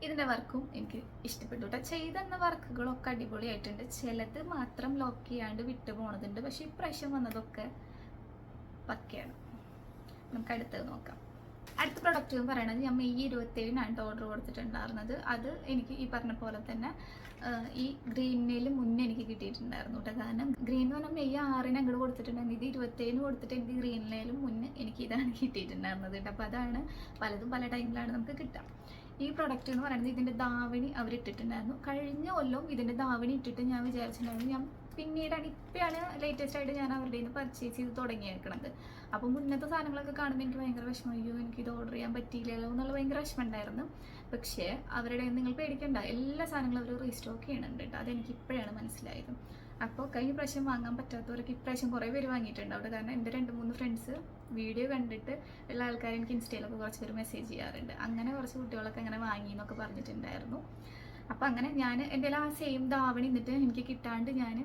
ഇതിന്റെ വർക്കും എനിക്ക് ഇഷ്ടപ്പെട്ടു കേട്ടോ ചെയ്തെന്ന വർക്കുകളൊക്കെ അടിപൊളിയായിട്ടുണ്ട്. ചിലത് മാത്രം ലോക്ക് ചെയ്യാണ്ട് വിട്ടു പോണതുണ്ട്. പക്ഷെ ഇപ്രാവശ്യം വന്നതൊക്കെ പക്കയാണ്. നമുക്ക് അടുത്തത് നോക്കാം. അടുത്ത പ്രൊഡക്റ്റ് എന്ന് പറയുന്നത് ഞാൻ മെയ് ഇരുപത്തേഴിനാണ് ഓർഡർ കൊടുത്തിട്ടുണ്ടായിരുന്നത്. അത് എനിക്ക് ഈ പറഞ്ഞ പോലെ തന്നെ ഈ ഗ്രീനിൽ മുന്നേ എനിക്ക് കിട്ടിയിട്ടുണ്ടായിരുന്നു കേട്ടോ കാരണം ഗ്രീൻ എന്ന് പറഞ്ഞാൽ മെയ് ആറിന് അങ്ങോട്ട് കൊടുത്തിട്ടുണ്ടായിരുന്നു. ഇത് ഇരുപത്തേഴിന് കൊടുത്തിട്ട് എനിക്ക് ഗ്രീനിലും മുന്നേ എനിക്ക് ഇതാണ് കിട്ടിയിട്ടുണ്ടായിരുന്നത് കേട്ടോ അപ്പോൾ അതാണ് പലതും പല ടൈമിലാണ് നമുക്ക് കിട്ടുക ഈ പ്രൊഡക്റ്റ് എന്ന് പറയുന്നത് ഇതിന്റെ ദാവണി അവർ ഇട്ടിട്ടുണ്ടായിരുന്നു. കഴിഞ്ഞ കൊല്ലം ഇതിന്റെ ദാവണി ഇട്ടിട്ട് ഞാൻ വിചാരിച്ചിട്ടുണ്ടായിരുന്നു. ഞാൻ പിന്നീടാണ് ഇപ്പോഴാണ് ലേറ്റസ്റ്റ് ആയിട്ട് ഞാൻ അവരുടെ നിന്ന് പർച്ചേസ് ചെയ്ത് തുടങ്ങിയേക്കണത്. അപ്പോൾ മുന്നത്തെ സാധനങ്ങളൊക്കെ കാണുമ്പോൾ എനിക്ക് ഭയങ്കര വിഷമം. അയ്യോ എനിക്ക് ഇത് ഓർഡർ ചെയ്യാൻ പറ്റിയില്ലല്ലോ എന്നുള്ള ഭയങ്കര വിഷമം ഉണ്ടായിരുന്നു പക്ഷേ അവരുടെ നിങ്ങൾ പേടിക്കണ്ട. എല്ലാ സാധനങ്ങളും അവർ റീസ്റ്റോക്ക് ചെയ്യണുണ്ട് കേട്ടോ. അതെനിക്ക് ഇപ്പോഴാണ് മനസ്സിലായത്. അപ്പോൾ കഴിഞ്ഞ പ്രാവശ്യം വാങ്ങാൻ പറ്റാത്തവർക്ക് ഇപ്രാവശ്യം കുറേ പേര് വാങ്ങിയിട്ടുണ്ട് അവിടെ. കാരണം എന്റെ രണ്ട് മൂന്ന് ഫ്രണ്ട്സ് വീഡിയോ കണ്ടിട്ട് ഉള്ള ആൾക്കാർ എനിക്ക് ഇൻസ്റ്റയിലൊക്കെ കുറച്ച് പേര് മെസ്സേജ് ചെയ്യാറുണ്ട്. അങ്ങനെ കുറച്ച് കുട്ടികളൊക്കെ അങ്ങനെ വാങ്ങി എന്നൊക്കെ പറഞ്ഞിട്ടുണ്ടായിരുന്നു. അപ്പോൾ അങ്ങനെ ഞാൻ എന്റെ ആ സെയിം ധാവണി എന്നിട്ട് എനിക്ക് കിട്ടാണ്ട് ഞാൻ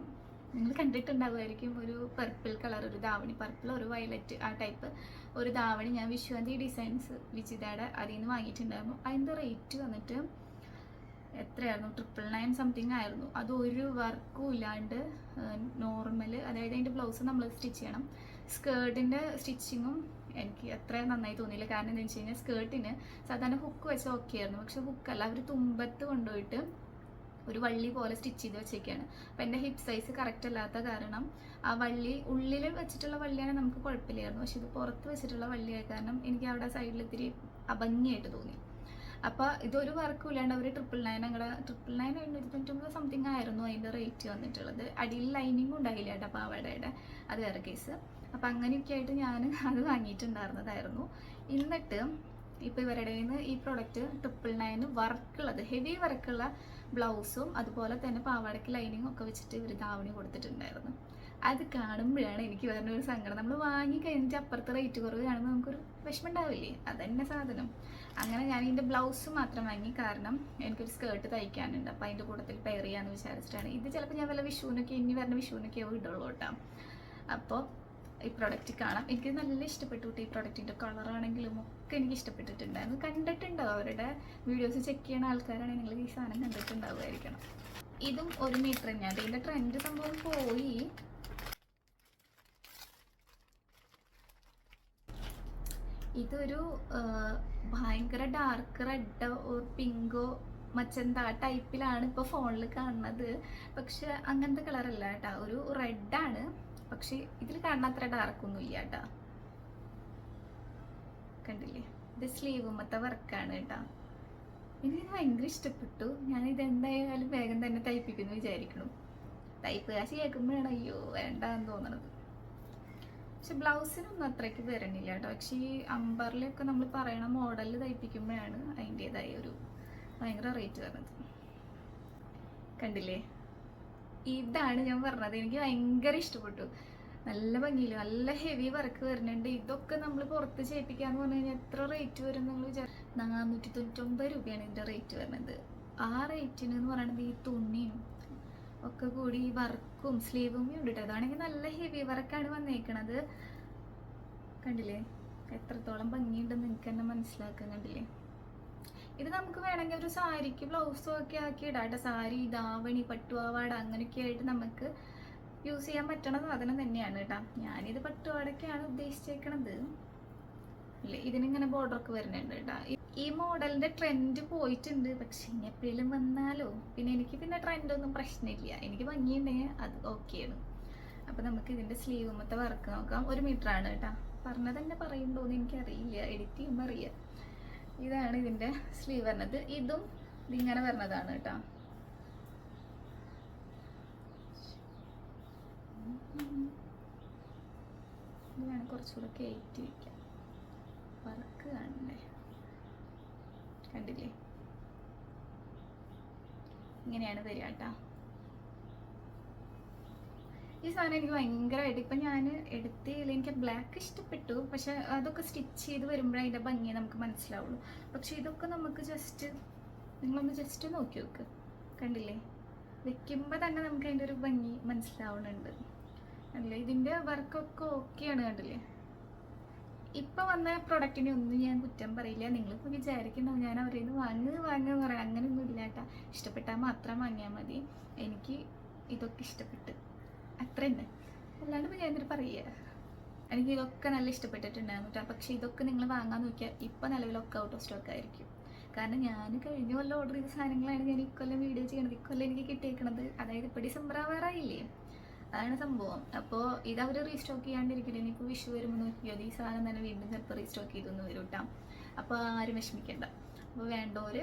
നിങ്ങൾ കണ്ടിട്ടുണ്ടാകുമായിരിക്കും ഒരു പർപ്പിൾ കളർ ഒരു ധാവണി പർപ്പിൾ ഒരു വയലറ്റ് ആ ടൈപ്പ് ഒരു ധാവണി ഞാൻ വിശ്വാന്തി ഡിസൈൻസ് വിചിതയുടെ അതിൽ നിന്ന് വാങ്ങിയിട്ടുണ്ടായിരുന്നു. അതിന്റെ റേറ്റ് വന്നിട്ട് എത്രയായിരുന്നു? ട്രിപ്പിൾ നയൻ സംതിങ് ആയിരുന്നു. അത് ഒരു വർക്കും ഇല്ലാണ്ട് നോർമൽ അതായത് അതിന്റെ ബ്ലൗസ് നമ്മൾ സ്റ്റിച്ച് ചെയ്യണം. സ്കേർട്ടിന്റെ സ്റ്റിച്ചിങ്ങും എനിക്ക് അത്ര നന്നായി തോന്നിയില്ല. കാരണം എന്താണെന്ന് വെച്ച് കഴിഞ്ഞാൽ സ്കേർട്ടിന് സാധാരണ ഹുക്ക് വെച്ചാൽ ഓക്കെ ആയിരുന്നു. പക്ഷെ ഹുക്കല്ല അവർ തുമ്പത്ത് കൊണ്ടുപോയിട്ട് ഒരു വള്ളി പോലെ സ്റ്റിച്ച് ചെയ്ത് വെച്ചേക്കാണ്. അപ്പം എന്റെ ഹിപ്പ് സൈസ് കറക്റ്റ് അല്ലാത്ത കാരണം ആ വള്ളി ഉള്ളിൽ വെച്ചിട്ടുള്ള വള്ളിയാണെങ്കിൽ നമുക്ക് കുഴപ്പമില്ലായിരുന്നു. പക്ഷെ ഇത് പുറത്ത് വെച്ചിട്ടുള്ള വള്ളിയായ കാരണം എനിക്ക് അവിടെ സൈഡിൽ ഇത്തിരി അഭംഗിയായിട്ട് തോന്നി. അപ്പോൾ ഇതൊരു വർക്കും ഇല്ലാണ്ട് അവർ ട്രിപ്പിൾ നയൻ അങ്ങടെ ട്രിപ്പിൾ നയൻ തൊണ്ണൂറ്റൊമ്പത് സംതിങ് ആയിരുന്നു അതിന്റെ റേറ്റ് വന്നിട്ടുള്ളത്. അടിയിൽ ലൈനിങ് ഉണ്ടായില്ല കേട്ടോ പാവാടയുടെ അത് വേറെ കേസ് അപ്പം അങ്ങനെയൊക്കെ ആയിട്ട് ഞാൻ അത് വാങ്ങിയിട്ടുണ്ടായിരുന്നതായിരുന്നു. എന്നിട്ട് ഇപ്പോൾ ഇവരുടെ നിന്ന് ഈ പ്രൊഡക്റ്റ് ട്രിപ്പിൾ നയന് വർക്കുള്ളത് ഹെവി വർക്കുള്ള ബ്ലൗസും അതുപോലെ തന്നെ പാവാടയ്ക്ക് ലൈനിങ്ങും ഒക്കെ വെച്ചിട്ട് ഇവർ ധാവണി കൊടുത്തിട്ടുണ്ടായിരുന്നു. അത് കാണുമ്പോഴാണ് എനിക്ക് വരുന്ന ഒരു സങ്കടം. നമ്മൾ വാങ്ങി കഴിഞ്ഞിട്ട് അപ്പുറത്തെ റേറ്റ് കുറവ് കാണുമ്പോൾ നമുക്കൊരു വിഷമം ഉണ്ടാവില്ലേ? അതന്നെ സാധനം. അങ്ങനെ ഞാൻ ഇതിന്റെ ബ്ലൗസ് മാത്രം വാങ്ങി. കാരണം എനിക്കൊരു സ്കേർട്ട് തയ്ക്കാനുണ്ട്. അപ്പോൾ അതിന്റെ കൂട്ടത്തിൽ പെയർ ചെയ്യാമെന്ന് വിചാരിച്ചിട്ടാണ്. ഇത് ചിലപ്പോൾ ഞാൻ വല്ല വിഷുവിനൊക്കെ ഇനി വരുന്ന വിഷുവിനൊക്കെ ഇടുള്ളൂ കേട്ടോ. അപ്പോൾ ഈ പ്രൊഡക്റ്റ് കാണാം. എനിക്ക് നല്ല ഇഷ്ടപ്പെട്ടു ഈ പ്രൊഡക്റ്റിന്റെ കളറാണെങ്കിലും ഒക്കെ എനിക്ക് ഇഷ്ടപ്പെട്ടിട്ടുണ്ടായിരുന്നു. കണ്ടിട്ടുണ്ടാവും അവരുടെ വീഡിയോസ് ചെക്ക് ചെയ്യുന്ന ആൾക്കാരാണെങ്കിൽ നിങ്ങൾ ഈ സാധനം കണ്ടിട്ടുണ്ടാവുമായിരിക്കണം. ഇതും ഒരു മീറ്റർ തന്നെയാണ് ഇതിന്റെ ട്രെൻഡ് സംഭവം പോയി. ഇതൊരു ഭയങ്കര ഡാർക്ക് റെഡ് ഓർ പിങ്കോ മച്ചന്താ ടൈപ്പിലാണ് ഇപ്പോൾ ഫോണിൽ കാണുന്നത്. പക്ഷെ അങ്ങനത്തെ കളറല്ല കേട്ടോ. ഒരു റെഡാണ് പക്ഷെ ഇതിൽ കാണുന്ന അത്ര ഡാർക്കൊന്നും ഇല്ല കേട്ടാ കണ്ടില്ലേ? ഇത് സ്ലീവ് സ്ലീവുമത്തെ വർക്കാണ് കേട്ടാ. എനിക്ക് ഭയങ്കര ഇഷ്ടപ്പെട്ടു. ഞാൻ ഇത് എന്തായാലും വേഗം തന്നെ തയ്പ്പിക്കുന്നു വിചാരിക്കണം തയ്പ്പ് കാശ് കേൾക്കുമ്പോഴാണ് അയ്യോ വേണ്ട എന്ന് തോന്നണത്. പക്ഷെ ബ്ലൗസിനൊന്നും അത്രയ്ക്ക് വരണില്ല കേട്ടോ പക്ഷെ ഈ അമ്പറിലൊക്കെ നമ്മൾ പറയണ മോഡലിൽ തയ്പ്പിക്കുമ്പോഴാണ് അതിന്റെതായ ഒരു ഭയങ്കര റേറ്റ് വരുന്നത് കണ്ടില്ലേ? ഇതാണ് ഞാൻ പറഞ്ഞത്. എനിക്ക് ഭയങ്കര ഇഷ്ടപ്പെട്ടു. നല്ല ഭംഗിയിൽ നല്ല ഹെവി വർക്ക് വരുന്നുണ്ട്. ഇതൊക്കെ നമ്മൾ പുറത്ത് ചെയ്യിപ്പിക്കാന്ന് പറഞ്ഞു കഴിഞ്ഞാൽ എത്ര റേറ്റ് വരും നിങ്ങൾ വിചാരിച്ചു നാനൂറ്റി തൊണ്ണൂറ്റൊമ്പത് രൂപയാണ് ഇതിന്റെ റേറ്റ് വരുന്നത്. ആ റേറ്റിന് എന്ന് പറയുന്നത് ഈ തുണിയും ഒക്കെ കൂടി വർക്കും സ്ലീവും ഉണ്ട് കേട്ടോ അതാണെങ്കിൽ നല്ല ഹെവി വർക്കാണ് വന്നേക്കണത്. കണ്ടില്ലേ? എത്രത്തോളം ഭംഗിയുണ്ടെന്ന് നിങ്ങൾക്ക് തന്നെ മനസ്സിലാക്കാൻ കണ്ടില്ലേ? ഇത് നമുക്ക് വേണമെങ്കിൽ ഒരു സാരിക്ക് ബ്ലൗസും ഒക്കെ ആക്കി ഇടാം കേട്ടോ. സാരി ദാവണി പട്ടുപാവാട അങ്ങനെയൊക്കെ ആയിട്ട് നമുക്ക് യൂസ് ചെയ്യാൻ പറ്റണ സാധനം തന്നെയാണ് കേട്ടോ. ഞാനിത് പട്ടുപാടൊക്കെയാണ് ഉദ്ദേശിച്ചേക്കണത്. ഇല്ല ഇതിനിങ്ങനെ ബോർഡറൊക്കെ വരുന്നുണ്ട് കേട്ടോ. ഈ- മോഡലിന്റെ ട്രെൻഡ് പോയിട്ടുണ്ട്. പക്ഷെ ഇനി എപ്പോഴും വന്നാലോ? പിന്നെ എനിക്ക് പിന്നെ ട്രെൻഡൊന്നും പ്രശ്നമില്ല. എനിക്ക് ഭംഗിയുണ്ടെങ്കിൽ അത് ഓക്കെയാണ് അപ്പൊ നമുക്ക് ഇതിന്റെ സ്ലീവ് മൊത്തം വർക്ക് നോക്കാം. ഒരു മീറ്റർ ആണ് കേട്ടോ. പറഞ്ഞത് തന്നെ പറയുമ്പോൾ എനിക്കറിയില്ല. എഡിറ്റ് ചെയ്യുമ്പോൾ അറിയാം. ഇതാണ് ഇതിന്റെ സ്ലീവ് വരുന്നത്. ഇതും ഇതിങ്ങനെ വരുന്നതാണ് കേട്ടോ. ഇത് വേണം കുറച്ചുകൂടെ കയറ്റി വയ്ക്കാം വർക്ക് കാണണ്ടേ കണ്ടില്ലേ? ഇങ്ങനെയാണ് വരിക കേട്ടോ. ഈ സാധനം എനിക്ക് ഭയങ്കരമായിട്ട് ഇപ്പം ഞാൻ എടുത്തതിൽ എനിക്ക് ബ്ലാക്ക് ഇഷ്ടപ്പെട്ടു. പക്ഷെ അതൊക്കെ സ്റ്റിച്ച് ചെയ്ത് വരുമ്പോഴേ അതിന്റെ ഭംഗി നമുക്ക് മനസ്സിലാവുള്ളൂ. പക്ഷെ ഇതൊക്കെ നമുക്ക് ജസ്റ്റ് നിങ്ങളൊന്ന് ജസ്റ്റ് നോക്കി നോക്ക്. കണ്ടില്ലേ? വെക്കുമ്പോൾ തന്നെ നമുക്ക് അതിന്റെ ഒരു ഭംഗി മനസ്സിലാവുന്നുണ്ട്. അല്ലേ? ഇതിന്റെ വർക്കൊക്കെ ഓക്കെയാണ് കണ്ടില്ലേ? ഇപ്പം വന്ന പ്രൊഡക്റ്റിനെ ഒന്നും ഞാൻ കുറ്റം പറയില്ല. നിങ്ങളിപ്പോൾ വിചാരിക്കുന്നു ഞാൻ അവരിൽ നിന്ന് വാങ്ങ് വാങ്ങുക പറയാം. അങ്ങനെയൊന്നും ഇല്ലാട്ട ഇഷ്ടപ്പെട്ടാൽ മാത്രം വാങ്ങിയാൽ മതി. എനിക്ക് ഇതൊക്കെ ഇഷ്ടപ്പെട്ട്. അത്ര തന്നെ അല്ലാണ്ട് ഞാൻ എന്നിട്ട് പറയുക എനിക്ക് ഇതൊക്കെ നല്ല ഇഷ്ടപ്പെട്ടിട്ടുണ്ടായിരുന്നു കേട്ടോ പക്ഷേ ഇതൊക്കെ നിങ്ങൾ വാങ്ങാൻ നോക്കിയാൽ ഇപ്പം നിലവിലൊക്കെ ഔട്ട് ഓഫ് സ്റ്റോക്ക് ആയിരിക്കും. കാരണം ഞാൻ കഴിഞ്ഞ കൊല്ലം ഓർഡർ ചെയ്ത സാധനങ്ങളാണ് ഞാൻ ഇക്കൊല്ലം വീഡിയോ ചെയ്യണത്. ഇക്കൊല്ലം എനിക്ക് കിട്ടിയേക്കണത്. അതായത് ഇപ്പോൾ ഡിസംബർ ആവാറായില്ലേ അതാണ് സംഭവം. അപ്പോൾ ഇത് അവർ റീസ്റ്റോക്ക് ചെയ്യാണ്ടിരിക്കില്ല ഇനിയിപ്പോൾ വിഷു വരുമ്പോൾ നോക്കിയോ? ഈ സാധനം തന്നെ വീണ്ടും ചിലപ്പോൾ റീസ്റ്റോക്ക് ചെയ്തൊന്ന് വരും കേട്ടോ അപ്പോൾ ആരും വിഷമിക്കേണ്ട. അപ്പോൾ വേണ്ടവർ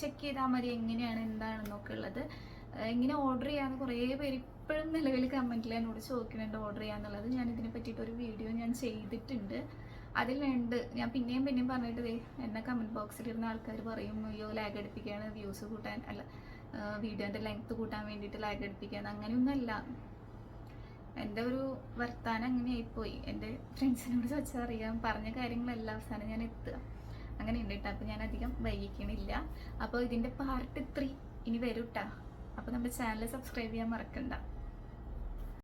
ചെക്ക് ചെയ്താൽ മതി എങ്ങനെയാണ് എന്താണെന്നൊക്കെ ഉള്ളത്. ഇങ്ങനെ ഓർഡർ ചെയ്യാതെ കുറേ പേര് ഇപ്പോഴും നിലവിൽ കമന്റിൽ എന്നോട് ചോദിക്കുന്നുണ്ട് ഓർഡർ ചെയ്യാന്നുള്ളത്. ഞാൻ ഇതിനെ പറ്റിയിട്ട് ഒരു വീഡിയോ ഞാൻ ചെയ്തിട്ടുണ്ട്. അതിൽ രണ്ട് ഞാൻ പിന്നെയും പിന്നെയും പറഞ്ഞിട്ട് എന്നെ കമന്റ് ബോക്സിൽ ഇരുന്ന ആൾക്കാർ പറയും അയ്യോ ലാഗ് അടുപ്പിക്കുകയാണ് വ്യൂസ് കൂട്ടാൻ അല്ല വീഡിയോന്റെ ലെങ്ത് കൂട്ടാൻ വേണ്ടിയിട്ട് ലാഗ് അടുപ്പിക്കുകയാണ് അങ്ങനെയൊന്നുമല്ല. എന്റെ ഒരു വർത്താനം അങ്ങനെയായിപ്പോയി. എന്റെ ഫ്രണ്ട്സിനോട് ചോദിച്ചാൽ അറിയാം. പറഞ്ഞ കാര്യങ്ങളെല്ലാം അവസാനം ഞാൻ എത്തുക. അങ്ങനെ ഉണ്ട് കേട്ടോ. അപ്പോൾ ഞാൻ അധികം വൈകിക്കണില്ല. അപ്പോൾ ഇതിന്റെ പാർട്ട് ത്രീ ഇനി വരും കേട്ടോ അപ്പോൾ നമ്മുടെ ചാനൽ സബ്സ്ക്രൈബ് ചെയ്യാൻ മറക്കണ്ട.